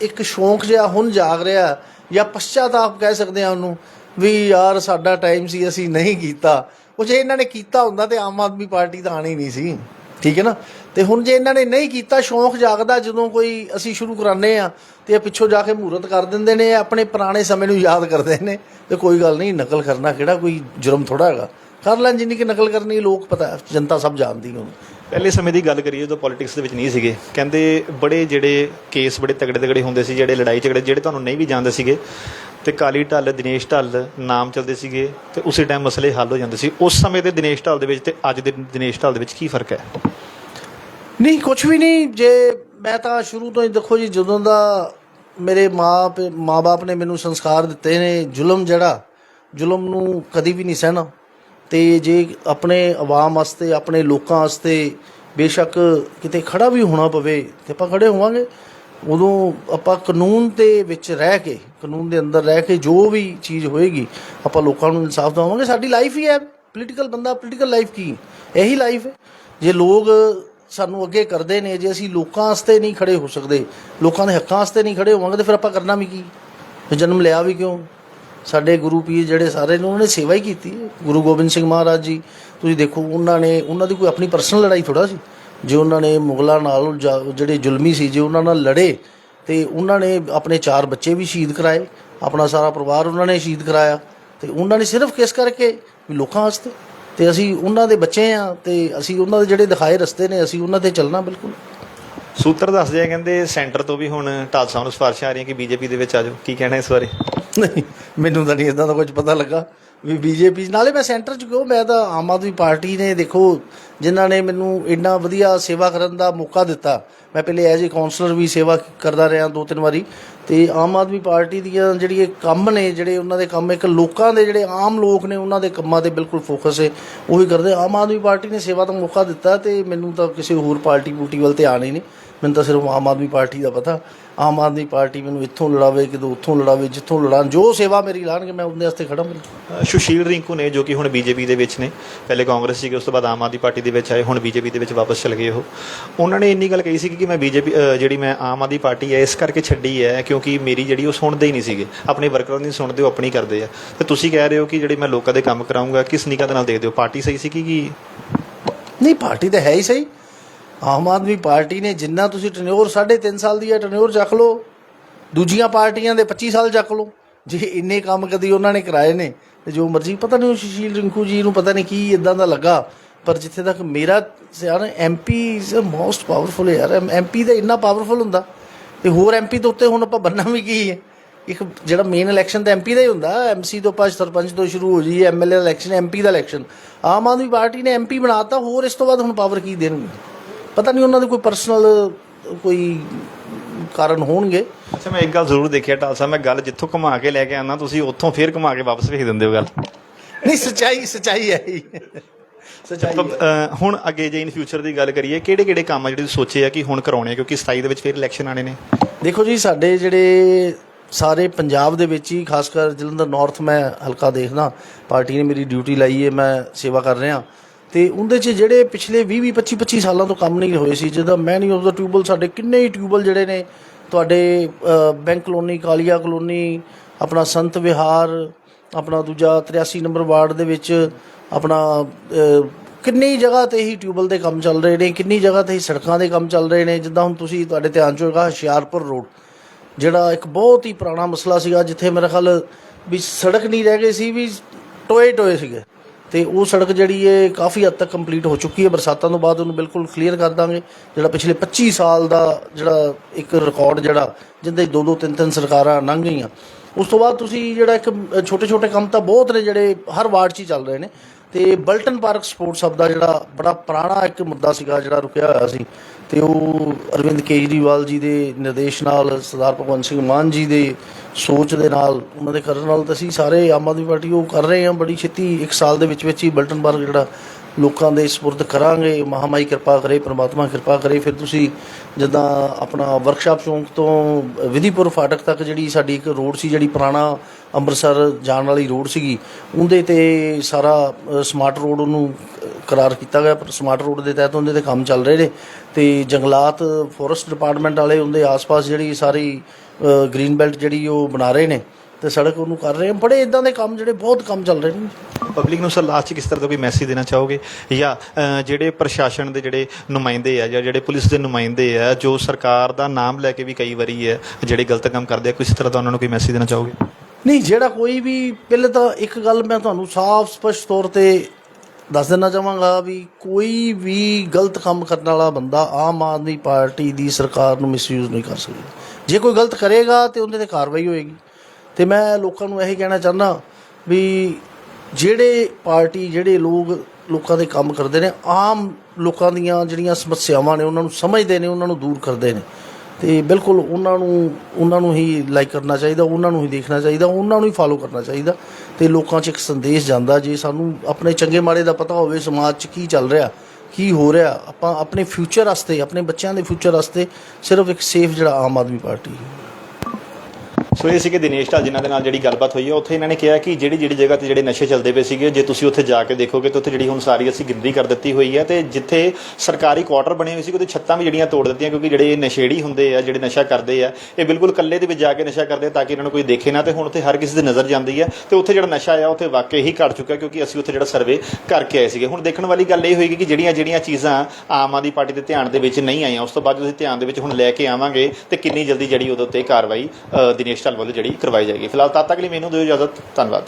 ਇੱਕ ਸ਼ੌਂਕ ਜਿਹਾ ਹੁਣ ਜਾਗ ਰਿਹਾ ਜਾਂ ਪਛਤਾਪ ਕਹਿ ਸਕਦੇ ਆ ਉਹਨੂੰ ਵੀ ਯਾਰ ਸਾਡਾ ਟਾਈਮ ਸੀ, ਅਸੀਂ ਨਹੀਂ ਕੀਤਾ। ਉਹ ਜੇ ਇਹਨਾਂ ਨੇ ਕੀਤਾ ਹੁੰਦਾ ਤੇ ਆਮ ਆਦਮੀ ਪਾਰਟੀ ਤਾਂ ਆਣੀ ਨਹੀਂ ਸੀ। ਠੀਕ ਹੈ ਨਾ? ਤੇ ਹੁਣ ਜੇ ਇਹਨਾਂ ਨੇ ਨਹੀਂ ਕੀਤਾ, ਸ਼ੌਂਕ ਜਾਗਦਾ ਜਦੋਂ ਕੋਈ ਅਸੀਂ ਸ਼ੁਰੂ ਕਰਾਨੇ ਆ ਤੇ ਇਹ ਪਿੱਛੋਂ ਜਾ ਕੇ ਮਹੂਰਤ ਕਰ ਦਿੰਦੇ ਨੇ ਆਪਣੇ ਪੁਰਾਣੇ ਸਮੇਂ ਨੂੰ ਯਾਦ ਕਰਦੇ ਨੇ, ਤੇ ਕੋਈ ਗੱਲ ਨਹੀਂ, ਨਕਲ ਕਰਨਾ ਕਿਹੜਾ ਕੋਈ ਜੁਰਮ ਥੋੜਾ ਹੈਗਾ। ਕਰ ਲੈਣ ਜਿੰਨੀ ਕਿ ਨਕਲ ਕਰਨੀ, ਲੋਕ ਪਤਾ, ਜਨਤਾ ਸਭ ਜਾਣਦੀ ਹੁਣ
ਪਹਿਲੇ ਸਮੇਂ ਦੀ ਗੱਲ ਕਰੀਏ ਜਦੋਂ ਪੋਲਿਟਿਕਸ ਦੇ ਵਿੱਚ ਨਹੀਂ ਸੀਗੇ, ਕਹਿੰਦੇ ਬੜੇ ਜਿਹੜੇ ਕੇਸ ਬੜੇ ਤਗੜੇ ਤਗੜੇ ਹੁੰਦੇ ਸੀ, ਜਿਹੜੇ ਲੜਾਈ ਝਗੜੇ, ਜਿਹੜੇ ਤੁਹਾਨੂੰ ਨਹੀਂ ਵੀ ਜਾਣਦੇ ਸੀਗੇ, ਤੇ ਕਾਲੀ ਢੱਲ, ਦਿਨੇਸ਼ ਢੱਲ ਨਾਮ ਚੱਲਦੇ ਸੀਗੇ, ਤੇ ਉਸੇ ਟਾਈਮ ਮਸਲੇ ਹੱਲ ਹੋ ਜਾਂਦੇ ਸੀ। ਉਸ ਸਮੇਂ ਦੇ ਦਿਨੇਸ਼ ਢੱਲ ਦੇ ਵਿੱਚ ਤੇ ਅੱਜ ਦੇ ਦਿਨੇਸ਼ ਢੱਲ ਦੇ ਵਿੱਚ ਕੀ ਫ਼ਰਕ ਹੈ?
ਨਹੀਂ ਕੁਝ ਵੀ ਨਹੀਂ। ਜੇ ਮੈਂ ਤਾਂ ਸ਼ੁਰੂ ਤੋਂ ਹੀ ਦੇਖੋ ਜੀ, ਜਦੋਂ ਦਾ ਮੇਰੇ ਮਾਂ ਮਾਪੇ ਨੇ ਮੈਨੂੰ ਸੰਸਕਾਰ ਦਿੱਤੇ ਨੇ, ਜ਼ੁਲਮ ਜਿਹੜਾ, ਜ਼ੁਲਮ ਨੂੰ ਕਦੀ ਵੀ ਨਹੀਂ ਸਹਿਣਾ। ਤੇ ਜੇ ਆਪਣੇ ਆਵਾਮ ਵਾਸਤੇ, ਆਪਣੇ ਲੋਕਾਂ ਵਾਸਤੇ ਬੇਸ਼ੱਕ ਕਿਤੇ ਖੜਾ ਵੀ ਹੋਣਾ ਪਵੇ, ਤੇ ਆਪਾਂ ਖੜੇ ਹੋਵਾਂਗੇ। ਉਦੋਂ ਆਪਾਂ ਕਾਨੂੰਨ ਦੇ ਵਿੱਚ ਰਹਿ ਕੇ, ਕਾਨੂੰਨ ਦੇ ਅੰਦਰ ਰਹਿ ਕੇ ਜੋ ਵੀ ਚੀਜ਼ ਹੋਏਗੀ, ਆਪਾਂ ਲੋਕਾਂ ਨੂੰ ਇਨਸਾਫ ਦਵਾਵਾਂਗੇ ਸਾਡੀ ਲਾਈਫ ਹੀ ਹੈ। ਪੋਲੀਟੀਕਲ ਬੰਦਾ ਪੋਲੀਟੀਕਲ ਲਾਈਫ ਕੀ? ਇਹੀ ਲਾਈਫ ਹੈ। ਜੇ ਲੋਕ ਸਾਨੂੰ ਅੱਗੇ ਕਰਦੇ ਨੇ, ਜੇ ਅਸੀਂ ਲੋਕਾਂ ਵਾਸਤੇ ਨਹੀਂ ਖੜੇ ਹੋ ਸਕਦੇ, ਲੋਕਾਂ ਦੇ ਹੱਕਾਂ ਵਾਸਤੇ ਨਹੀਂ ਖੜੇ ਹੋਵਾਂਗੇ, ਤਾਂ ਫਿਰ ਆਪਾਂ ਕਰਨਾ ਵੀ ਕੀ? ਫਿਰ ਜਨਮ ਲਿਆ ਵੀ ਕਿਉਂ? ਸਾਡੇ ਗੁਰੂ ਪੀਰ ਜਿਹੜੇ ਸਾਰੇ ਨੇ, ਉਹਨਾਂ ਨੇ ਸੇਵਾ ਹੀ ਕੀਤੀ ਗੁਰੂ ਗੋਬਿੰਦ ਸਿੰਘ ਮਹਾਰਾਜ ਜੀ, ਤੁਸੀਂ ਦੇਖੋ, ਉਹਨਾਂ ਨੇ, ਉਹਨਾਂ ਦੀ ਕੋਈ ਆਪਣੀ ਪਰਸਨਲ ਲੜਾਈ ਥੋੜਾ ਸੀ। ਜੇ ਉਹਨਾਂ ਨੇ ਮੁਗਲਾਂ ਨਾਲ ਜਾ- ਜਿਹੜੇ ਜ਼ੁਲਮੀ ਸੀ, ਜੇ ਉਹਨਾਂ ਨਾਲ ਲੜੇ, ਤੇ ਉਹਨਾਂ ਨੇ ਆਪਣੇ ਚਾਰ ਬੱਚੇ ਵੀ ਸ਼ਹੀਦ ਕਰਾਏ, ਆਪਣਾ ਸਾਰਾ ਪਰਿਵਾਰ ਉਹਨਾਂ ਨੇ ਸ਼ਹੀਦ ਕਰਾਇਆ, ਤੇ ਉਹਨਾਂ ਨੇ ਸਿਰਫ ਕਿਸ ਕਰਕੇ? ਵੀ ਲੋਕਾਂ ਵਾਸਤੇ। ਤੇ ਅਸੀਂ ਉਹਨਾਂ ਦੇ ਬੱਚੇ ਆ ਤੇ ਅਸੀਂ ਉਹਨਾਂ ਦੇ ਜਿਹੜੇ ਦਿਖਾਏ ਰਸਤੇ ਨੇ ਅਸੀਂ ਉਹਨਾਂ ਤੇ ਚੱਲਣਾ ਬਿਲਕੁਲ।
ਸੂਤਰ ਦੱਸਦੇ ਆ ਕਹਿੰਦੇ ਸੈਂਟਰ ਤੋਂ ਵੀ ਹੁਣ ਢਾਲਸਾ ਨੂੰ ਸਿਫਾਰਿਸ਼ਾਂ ਆ ਰਹੀਆਂ ਕਿ ਬੀਜੇਪੀ ਦੇ ਵਿੱਚ ਆ ਜਾਓ। ਕੀ ਕਹਿਣਾ ਇਸ ਬਾਰੇ?
ਨਹੀਂ ਮੈਨੂੰ ਤਾਂ ਨਹੀਂ ਇਦਾਂ ਦਾ ਕੁਝ ਪਤਾ ਲੱਗਾ ਵੀ ਬੀਜੇਪੀ ਨਾਲੇ ਮੈਂ ਸੈਂਟਰ ਚ ਕਿਉਂ ਮੈਂ ਤਾਂ ਆਮ ਆਦਮੀ ਪਾਰਟੀ ਨੇ ਦੇਖੋ ਜਿਨ੍ਹਾਂ ਨੇ ਮੈਨੂੰ ਇੰਨਾ ਵਧੀਆ ਸੇਵਾ ਕਰਨ ਦਾ ਮੌਕਾ ਦਿੱਤਾ। ਮੈਂ ਪਹਿਲੇ ਐਜ਼ ਏ ਕਾਉਂਸਲਰ ਵੀ ਸੇਵਾ ਕਰਦਾ ਰਿਹਾ ਦੋ ਤਿੰਨ ਵਾਰੀ। ਤੇ ਆਮ ਆਦਮੀ ਪਾਰਟੀ ਦੀਆਂ ਜਿਹੜੀਆਂ ਕੰਮ ਨੇ, ਜਿਹੜੇ ਉਹਨਾਂ ਦੇ ਕੰਮ, ਇੱਕ ਲੋਕਾਂ ਦੇ ਜਿਹੜੇ ਆਮ ਲੋਕ ਨੇ, ਉਹਨਾਂ ਦੇ ਕੰਮਾਂ ਤੇ ਬਿਲਕੁਲ ਫੋਕਸ ਹੈ। ਉਹੀ ਕਰਦੇ। ਆਮ ਆਦਮੀ ਪਾਰਟੀ ਨੇ ਸੇਵਾ ਦਾ ਮੌਕਾ ਦਿੱਤਾ ਤੇ ਮੈਨੂੰ ਤਾਂ ਕਿਸੇ ਹੋਰ ਪਾਰਟੀ ਪੂਟੀ ਵੱਲ ਧਿਆਨ ਹੀ ਨਹੀਂ। ਮੈਨੂੰ ਤਾਂ ਸਿਰਫ ਆਮ ਆਦਮੀ ਪਾਰਟੀ ਦਾ ਪਤਾ। ਆਮ ਆਦਮੀ ਪਾਰਟੀ ਮੈਨੂੰ ਇੱਥੋਂ ਲੜਾਵੇ ਕਿਦੋਂ ਉੱਥੋਂ ਲੜਾਵੇ ਜਿੱਥੋਂ ਲੜਾਂ ਜੋ ਸੇਵਾ ਮੇਰੀ ਲਾਣਗੇ ਮੈਂ ਉਹਦੇ ਵਾਸਤੇ ਖੜਾ ਹਾਂ।
ਸੁਸ਼ੀਲ ਰਿੰਕੂ ਨੇ ਜੋ ਕਿ ਹੁਣ ਬੀਜੇਪੀ ਦੇ ਵਿੱਚ ਨੇ ਪਹਿਲੇ ਕਾਂਗਰਸ ਸੀਗੇ ਉਸ ਤੋਂ ਬਾਅਦ ਆਮ ਆਦਮੀ ਪਾਰਟੀ ਦੇ ਵਿੱਚ ਆਏ ਹੁਣ ਬੀਜੇਪੀ ਦੇ ਵਿੱਚ ਵਾਪਸ ਚਲੇ ਗਏ ਉਹ। ਉਹਨਾਂ ਨੇ ਇੰਨੀ ਗੱਲ ਕਹੀ ਸੀ ਕਿ ਮੈਂ ਬੀਜੇਪੀ ਜਿਹੜੀ ਮੈਂ ਆਮ ਆਦਮੀ ਪਾਰਟੀ ਹੈ ਇਸ ਕਰਕੇ ਛੱਡੀ ਹੈ ਕਿਉਂਕਿ ਮੇਰੀ ਜਿਹੜੀ ਉਹ ਸੁਣਦੇ ਹੀ ਨਹੀਂ ਸੀਗੇ। ਆਪਣੇ ਵਰਕਰਾਂ ਦੀ ਨਹੀਂ ਸੁਣਦੇ ਉਹ ਆਪਣੀ ਕਰਦੇ ਆ। ਤੇ ਤੁਸੀਂ ਕਹਿ ਰਹੇ ਹੋ ਕਿ ਜਿਹੜੇ ਮੈਂ ਲੋਕਾਂ ਦੇ ਕੰਮ ਕਰਾਉਂਗਾ ਕਿਸ ਨਿਕਾ ਦੇ ਨਾਲ ਦੇਖਦੇ ਹੋ? ਪਾਰਟੀ ਸਹੀ ਸੀ ਕਿ ਕੀ
ਨਹੀਂ ਪਾਰਟੀ ਤਾਂ ਹੈ ਹੀ ਸਹੀ। ਆਮ ਆਦਮੀ ਪਾਰਟੀ ਨੇ ਜਿੰਨਾ ਤੁਸੀਂ ਟਨਿਓਰ 3.5 ਸਾਲ ਦੀ ਹੈ, ਟਨਿਓਰ ਚੱਕ ਲਓ। ਦੂਜੀਆਂ ਪਾਰਟੀਆਂ ਦੇ 25 ਸਾਲ ਚੱਕ ਲਓ। ਜੇ ਇੰਨੇ ਕੰਮ ਕਦੀ ਉਹਨਾਂ ਨੇ ਕਰਾਏ ਨੇ, ਤੇ ਜੋ ਮਰਜ਼ੀ, ਪਤਾ ਨਹੀਂ ਉਹ ਸੁਸ਼ੀਲ ਰਿੰਕੂ ਜੀ ਨੂੰ ਪਤਾ ਨਹੀਂ ਕੀ ਇਦਾਂ ਦਾ ਲੱਗਾ, ਪਰ ਜਿੱਥੇ ਤੱਕ ਮੇਰਾ ਸਿਆਣ MP is a most powerful ਯਾਰ। ਐਮਪੀ ਤਾਂ ਇੰਨਾ ਪਾਵਰਫੁਲ ਹੁੰਦਾ, ਤੇ ਹੋਰ ਐਮਪੀ ਦੇ ਉੱਤੇ ਹੁਣ ਆਪਾਂ ਬੰਨਾ ਵੀ ਕੀ ਹੈ? ਇੱਕ ਜਿਹੜਾ ਮੇਨ ਇਲੈਕਸ਼ਨ ਤਾਂ ਐਮਪੀ ਦਾ ਹੀ ਹੁੰਦਾ ਐਮਸੀ ਤੋਂ ਆਪਾਂ ਸਰਪੰਚ ਤੋਂ ਸ਼ੁਰੂ ਹੋ ਜੀ ਐਮਐਲਏ ਇਲੈਕਸ਼ਨ ਐਮਪੀ ਦਾ ਇਲੈਕਸ਼ਨ ਆਮ ਆਦਮੀ ਪਾਰਟੀ ਨੇ ਐਮਪੀ ਬਣਾਤਾ, ਹੋਰ ਇਸ ਤੋਂ ਬਾਅਦ ਹੁਣ ਪਾਵਰ ਕੀ ਦੇਣਗੇ? ਪਤਾ ਨਹੀਂ ਉਹਨਾਂ ਦੇ ਕੋਈ ਪਰਸਨਲ ਕੋਈ ਕਾਰਨ ਹੋਣਗੇ।
ਅੱਛਾ ਮੈਂ ਇੱਕ ਗੱਲ ਜ਼ਰੂਰ ਦੇਖਿਆ ਟਾਲ ਸਾਹਿਬ ਮੈਂ ਗੱਲ ਜਿੱਥੋਂ ਘੁਮਾ ਕੇ ਲੈ ਕੇ ਆਣਾ ਤੁਸੀਂ ਉੱਥੋਂ ਫੇਰ ਘੁਮਾ ਕੇ ਵਾਪਸ ਭੇਜ ਦਿੰਦੇ ਹੋ ਗੱਲ।
ਨਹੀਂ ਸਚਾਈ ਸਚਾਈ ਹੈ ਸਚਾਈ
ਹੁਣ ਅੱਗੇ ਜੇ ਇਨ ਫਿਊਚਰ ਦੀ ਗੱਲ ਕਰੀਏ ਕਿਹੜੇ ਕਿਹੜੇ ਕੰਮ ਆ ਜਿਹੜੇ ਤੁਸੀਂ ਸੋਚੇ ਆ ਕਿ ਹੁਣ ਕਰਾਉਣੇ ਆ ਕਿਉਂਕਿ 27 ਦੇ ਵਿੱਚ ਫੇਰ ਇਲੈਕਸ਼ਨ ਆਣੇ ਨੇ?
ਦੇਖੋ ਜੀ ਸਾਡੇ ਜਿਹੜੇ ਸਾਰੇ ਪੰਜਾਬ ਦੇ ਵਿੱਚ ਹੀ ਖਾਸ ਕਰ ਜਲੰਧਰ ਨਾਰਥ ਮੈਂ ਹਲਕਾ ਦੇਖਦਾ ਪਾਰਟੀ ਨੇ ਮੇਰੀ ਡਿਊਟੀ ਲਾਈ ਹੈ ਮੈਂ ਸੇਵਾ ਕਰ ਰਿਹਾ। ਤੇ ਉਹਦੇ 'ਚ ਜਿਹੜੇ ਪਿਛਲੇ 20 20 25 25 ਸਾਲਾਂ ਤੋਂ ਕੰਮ ਨਹੀਂ ਹੋਏ ਸੀ ਜਿਹਦਾ ਮੈਨੀ ਆਫ ਦਾ ਟਿਊਬਲ ਸਾਡੇ ਕਿੰਨੇ ਹੀ ਟਿਊਬਲ ਜਿਹੜੇ ਨੇ ਤੁਹਾਡੇ ਬੈਂਕ ਕਲੋਨੀ ਕਾਲੀਆ ਕਲੋਨੀ ਆਪਣਾ ਸੰਤ ਵਿਹਾਰ ਆਪਣਾ ਦੂਜਾ 83 ਨੰਬਰ ਵਾਰਡ ਦੇ ਵਿੱਚ ਆਪਣਾ ਅ, ਕਿੰਨੀ ਜਗ੍ਹਾ ਤੇ ਹੀ ਟਿਊਬਲ ਦੇ ਕੰਮ ਚੱਲ ਰਹੇ ਨੇ ਕਿੰਨੀ ਜਗ੍ਹਾ ਤੇ ਹੀ ਸੜਕਾਂ ਦੇ ਕੰਮ ਚੱਲ ਰਹੇ ਨੇ ਜਿੱਦਾਂ ਹੁਣ ਤੁਸੀਂ ਤੁਹਾਡੇ ਧਿਆਨ 'ਚ ਹੋਏਗਾ ਹੁਸ਼ਿਆਰਪੁਰ ਰੋਡ ਜਿਹੜਾ ਇੱਕ ਬਹੁਤ ਹੀ ਪੁਰਾਣਾ ਮਸਲਾ ਸੀਗਾ ਜਿੱਥੇ ਮੇਰਾ ਖਿਆਲ ਵੀ ਸੜਕ ਨਹੀਂ ਰਹਿ ਗਈ ਸੀ ਵੀ ਟੋਏ ਟੋਏ ਸੀਗੇ। ਤੇ ਉਹ ਸੜਕ ਜਿਹੜੀ ਹੈ ਕਾਫੀ ਹੱਦ ਤੱਕ ਕੰਪਲੀਟ ਹੋ ਚੁੱਕੀ ਹੈ ਬਰਸਾਤਾਂ ਤੋਂ ਬਾਅਦ ਉਹਨੂੰ ਬਿਲਕੁਲ ਕਲੀਅਰ ਕਰ ਦਾਂਗੇ। ਜਿਹੜਾ ਪਿਛਲੇ 25 ਸਾਲ ਦਾ ਜਿਹੜਾ ਇੱਕ ਰਿਕਾਰਡ ਜਿਹੜਾ ਜਿੰਦੇ ਦੋ ਦੋ ਤਿੰਨ ਤਿੰਨ ਸਰਕਾਰਾਂ ਲੰਘ ਗਈਆਂ। ਉਸ ਤੋਂ ਬਾਅਦ ਤੁਸੀਂ ਜਿਹੜਾ ਇੱਕ ਛੋਟੇ ਛੋਟੇ ਕੰਮ ਤਾਂ ਬਹੁਤ ਨੇ ਜਿਹੜੇ ਹਰ ਵਾਰਡ 'ਚ ਹੀ ਚੱਲ ਰਹੇ ਨੇ। ਤੇ ਬਲਟਨ ਪਾਰਕ ਸਪੋਰਟਸ ਹੱਬ ਦਾ ਜਿਹੜਾ ਬੜਾ ਪੁਰਾਣਾ ਇੱਕ ਮੁੱਦਾ ਸੀਗਾ ਜਿਹੜਾ ਰੁਕਿਆ ਹੋਇਆ ਸੀ। ਤੇ ਉਹ ਅਰਵਿੰਦ ਕੇਜਰੀਵਾਲ ਜੀ ਦੇ ਨਿਰਦੇਸ਼ ਨਾਲ ਸਰਦਾਰ ਭਗਵੰਤ ਸਿੰਘ ਮਾਨ ਜੀ ਦੇ ਸੋਚ ਦੇ ਨਾਲ, ਉਹਨਾਂ ਦੇ ਕਰਨ ਨਾਲ ਤਾਂ ਅਸੀਂ ਸਾਰੇ ਆਮ ਆਦਮੀ ਪਾਰਟੀ ਉਹ ਕਰ ਰਹੇ ਹਾਂ, ਬੜੀ ਛੇਤੀ ਇੱਕ ਸਾਲ ਦੇ ਵਿੱਚ ਵਿੱਚ ਹੀ ਬਲਟਨ ਪਾਰਕ ਜਿਹੜਾ ਲੋਕਾਂ ਦੇ ਸਪੁਰਦ ਕਰਾਂਗੇ, ਮਹਾਮਾਈ ਕਿਰਪਾ ਕਰੇ, ਪ੍ਰਮਾਤਮਾ ਕਿਰਪਾ ਕਰੇ, ਫਿਰ ਤੁਸੀਂ ਜਿੱਦਾਂ ਆਪਣਾ ਵਰਕਸ਼ਾਪ ਚੌਂਕ ਤੋਂ ਵਿਧੀਪੁਰ ਫਾਟਕ ਤੱਕ ਜਿਹੜੀ ਸਾਡੀ ਇੱਕ ਰੋਡ ਸੀ, ਜਿਹੜੀ ਪੁਰਾਣਾ ਅੰਮ੍ਰਿਤਸਰ ਜਾਣ ਵਾਲੀ ਰੋਡ ਸੀਗੀ, ਉਹਦੇ ਤੇ ਸਾਰਾ ਸਮਾਰਟ ਰੋਡ ਉਹਨੂੰ ਕਰਾਰ ਕੀਤਾ ਗਿਆ, ਪਰ ਸਮਾਰਟ ਰੋਡ ਦੇ ਤਹਿਤ ਉਹਦੇ ਤੇ ਕੰਮ ਚੱਲ ਰਹੇ ਨੇ ਤੇ ਜੰਗਲਾਤ ਫੋਰੈਸਟ ਡਿਪਾਰਟਮੈਂਟ ਵਾਲੇ, ਉਹਦੇ ਆਸ-ਪਾਸ ਜਿਹੜੀ ਸਾਰੀ ਗ੍ਰੀਨ ਬੈਲਟ ਜਿਹੜੀ ਉਹ ਬਣਾ ਰਹੇ ਨੇ ਤੇ ਸੜਕ ਉਹਨੂੰ ਕਰ ਰਹੇ ਆ। ਬੜੇ ਇਦਾਂ ਦੇ ਕੰਮ ਜਿਹੜੇ ਬਹੁਤ ਕੰਮ ਚੱਲ ਰਹੇ ਨੇ।
ਪਬਲਿਕ ਨੂੰ ਸਰ ਲਾਸਟ 'ਚ ਕਿਸ ਤਰ੍ਹਾਂ ਦਾ ਕੋਈ ਮੈਸੇਜ ਦੇਣਾ ਚਾਹੋਗੇ? ਜਾਂ ਜਿਹੜੇ ਪ੍ਰਸ਼ਾਸਨ ਦੇ ਜਿਹੜੇ ਨੁਮਾਇੰਦੇ ਆ ਜਾਂ ਜਿਹੜੇ ਪੁਲਿਸ ਦੇ ਨੁਮਾਇੰਦੇ ਆ ਜੋ ਸਰਕਾਰ ਦਾ ਨਾਮ ਲੈ ਕੇ ਵੀ ਕਈ ਵਾਰੀ ਹੈ ਜਿਹੜੇ ਗਲਤ ਕੰਮ ਕਰਦੇ ਆ ਕਿਸ ਤਰ੍ਹਾਂ ਦਾ ਉਹਨਾਂ ਨੂੰ ਕੋਈ ਮੈਸੇਜ ਦੇਣਾ ਚਾਹੋਗੇ?
ਨਹੀਂ ਜਿਹੜਾ ਕੋਈ ਵੀ ਪਹਿਲੇ ਤਾਂ ਇੱਕ ਗੱਲ ਮੈਂ ਤੁਹਾਨੂੰ ਸਾਫ਼ ਸਪਸ਼ਟ ਤੌਰ ਤੇ ਦੱਸ ਦੇਣਾ ਚਾਹਾਂਗਾ ਵੀ ਕੋਈ ਵੀ ਗਲਤ ਕੰਮ ਕਰਨ ਵਾਲਾ ਬੰਦਾ ਆਮ ਆਦਮੀ ਪਾਰਟੀ ਦੀ ਸਰਕਾਰ ਨੂੰ ਮਿਸਯੂਜ਼ ਨਹੀਂ ਕਰ ਸਕਦਾ। ਜੇ ਕੋਈ ਗਲਤ ਕਰੇਗਾ ਤੇ ਉਹਦੇ ਤੇ ਕਾਰਵਾਈ ਹੋਏਗੀ। ਤੇ ਮੈਂ ਲੋਕਾਂ ਨੂੰ ਇਹੀ ਕਹਿਣਾ ਚਾਹੁੰਦਾ ਵੀ ਜਿਹੜੇ ਪਾਰਟੀ, ਜਿਹੜੇ ਲੋਕ ਲੋਕਾਂ ਦੇ ਕੰਮ ਕਰਦੇ ਨੇ, ਆਮ ਲੋਕਾਂ ਦੀਆਂ ਜਿਹੜੀਆਂ ਸਮੱਸਿਆਵਾਂ ਨੇ, ਉਹਨਾਂ ਨੂੰ ਸਮਝਦੇ ਨੇ, ਉਹਨਾਂ ਨੂੰ ਦੂਰ ਕਰਦੇ ਨੇ। ਤੇ ਬਿਲਕੁਲ ਉਹਨਾਂ ਨੂੰ ਉਹਨਾਂ ਨੂੰ ਹੀ ਲਾਈਕ ਕਰਨਾ ਚਾਹੀਦਾ, ਉਹਨਾਂ ਨੂੰ ਹੀ ਦੇਖਣਾ ਚਾਹੀਦਾ, ਉਹਨਾਂ ਨੂੰ ਹੀ ਫਾਲੋ ਕਰਨਾ ਚਾਹੀਦਾ। ਤੇ ਲੋਕਾਂ 'ਚ ਇੱਕ ਸੰਦੇਸ਼ ਜਾਂਦਾ ਜੇ ਸਾਨੂੰ ਆਪਣੇ ਚੰਗੇ ਮਾੜੇ ਦਾ ਪਤਾ ਹੋਵੇ ਸਮਾਜ 'ਚ ਕੀ ਚੱਲ ਰਿਹਾ, ਕੀ ਹੋ ਰਿਹਾ, ਆਪਾਂ ਆਪਣੇ ਫਿਊਚਰ ਵਾਸਤੇ, ਆਪਣੇ ਬੱਚਿਆਂ ਦੇ ਫਿਊਚਰ ਵਾਸਤੇ ਸਿਰਫ ਇੱਕ ਸੇਫ ਜਿਹੜਾ ਆਮ ਆਦਮੀ ਪਾਰਟੀ
ਸੋ ਇਹ ਸੀਗੇ ਦਿਨੇਸ਼ ਢਾਲ ਜਿਨ੍ਹਾਂ ਦੇ ਨਾਲ ਜਿਹੜੀ ਗੱਲਬਾਤ ਹੋਈ ਹੈ। ਉੱਥੇ ਇਹਨਾਂ ਨੇ ਕਿਹਾ ਕਿ ਜਿਹੜੀ ਜਿਹੜੀ ਜਗ੍ਹਾ ਤੇ ਜਿਹੜੇ ਨਸ਼ੇ ਚੱਲਦੇ ਪਏ ਸੀਗੇ, ਜੇ ਤੁਸੀਂ ਉੱਥੇ ਜਾ ਕੇ ਦੇਖੋਗੇ ਤਾਂ ਉੱਥੇ ਜਿਹੜੀ ਹੁਣ ਸਾਰੀ ਅਸੀਂ ਗਿਣਤੀ ਕਰ ਦਿੱਤੀ ਹੋਈ ਹੈ ਤੇ ਜਿੱਥੇ ਸਰਕਾਰੀ ਕੁਆਟਰ ਬਣੇ ਹੋਏ ਸੀ, ਉਹਦੇ ਛੱਤਾਂ ਵੀ ਜਿਹੜੀਆਂ ਤੋੜ ਦਿੱਤੀਆਂ ਕਿਉਂਕਿ ਜਿਹੜੇ ਨਸ਼ੇੜੀ ਹੁੰਦੇ ਆ, ਜਿਹੜੇ ਨਸ਼ਾ ਕਰਦੇ ਆ, ਇਹ ਬਿਲਕੁਲ ਇਕੱਲੇ ਦੇ ਵਿੱਚ ਜਾ ਕੇ ਨਸ਼ਾ ਕਰਦੇ ਆ ਤਾਂ ਕਿ ਇਹਨਾਂ ਨੂੰ ਕੋਈ ਦੇਖੇ ਨਾ ਤੇ ਹੁਣ ਉੱਥੇ ਹਰ ਕਿਸੇ ਦੀ ਨਜ਼ਰ ਜਾਂਦੀ ਹੈ ਤੇ ਉੱਥੇ ਜਿਹੜਾ ਨਸ਼ਾ ਆ, ਉੱਥੇ ਵਾਕਈ ਹੀ ਘਟ ਚੁੱਕਾ ਕਿਉਂਕਿ ਅਸੀਂ ਉੱਥੇ ਜਿਹੜਾ ਸਰਵੇ ਕਰਕੇ ਆਏ ਸੀਗੇ। ਹੁਣ ਦੇਖਣ ਵਾਲੀ ਗੱਲ ਇਹ ਹੋਏਗੀ ਕਿ ਜਿਹੜੀਆਂ ਜਿਹੜੀਆਂ ਚੀਜ਼ਾਂ ਆਮ ਆਦਮੀ ਪਾਰਟੀ ਦੇ ਧਿਆਨ ਦੇ ਵਿੱਚ ਨਹੀਂ ਆਈਆਂ, ਉਸ ਤੋਂ ਬਾਅਦ ਅਸੀਂ ਧਿਆਨ ਦੇ ਵਿੱਚ ਹੁਣ ਲੈ ਕੇ ਆਵਾਂਗੇ ਤੇ ਕਿੰਨੀ ਜਲਦੀ ਜਿਹੜੀ ਉਹਦੇ ਉੱਤੇ ਕਾਰਵਾਈ ਦਿਨੇਸ਼ ਢਾਲ ਵੱਲੋਂ ਜਿਹੜੀ ਕਰਵਾਈ ਜਾਏਗੀ। ਫਿਲਹਾਲ ਤਦ ਤੱਕ ਲਈ ਮੈਨੂੰ ਦਿਓ ਇਜਾਜ਼ਤ। ਧੰਨਵਾਦ।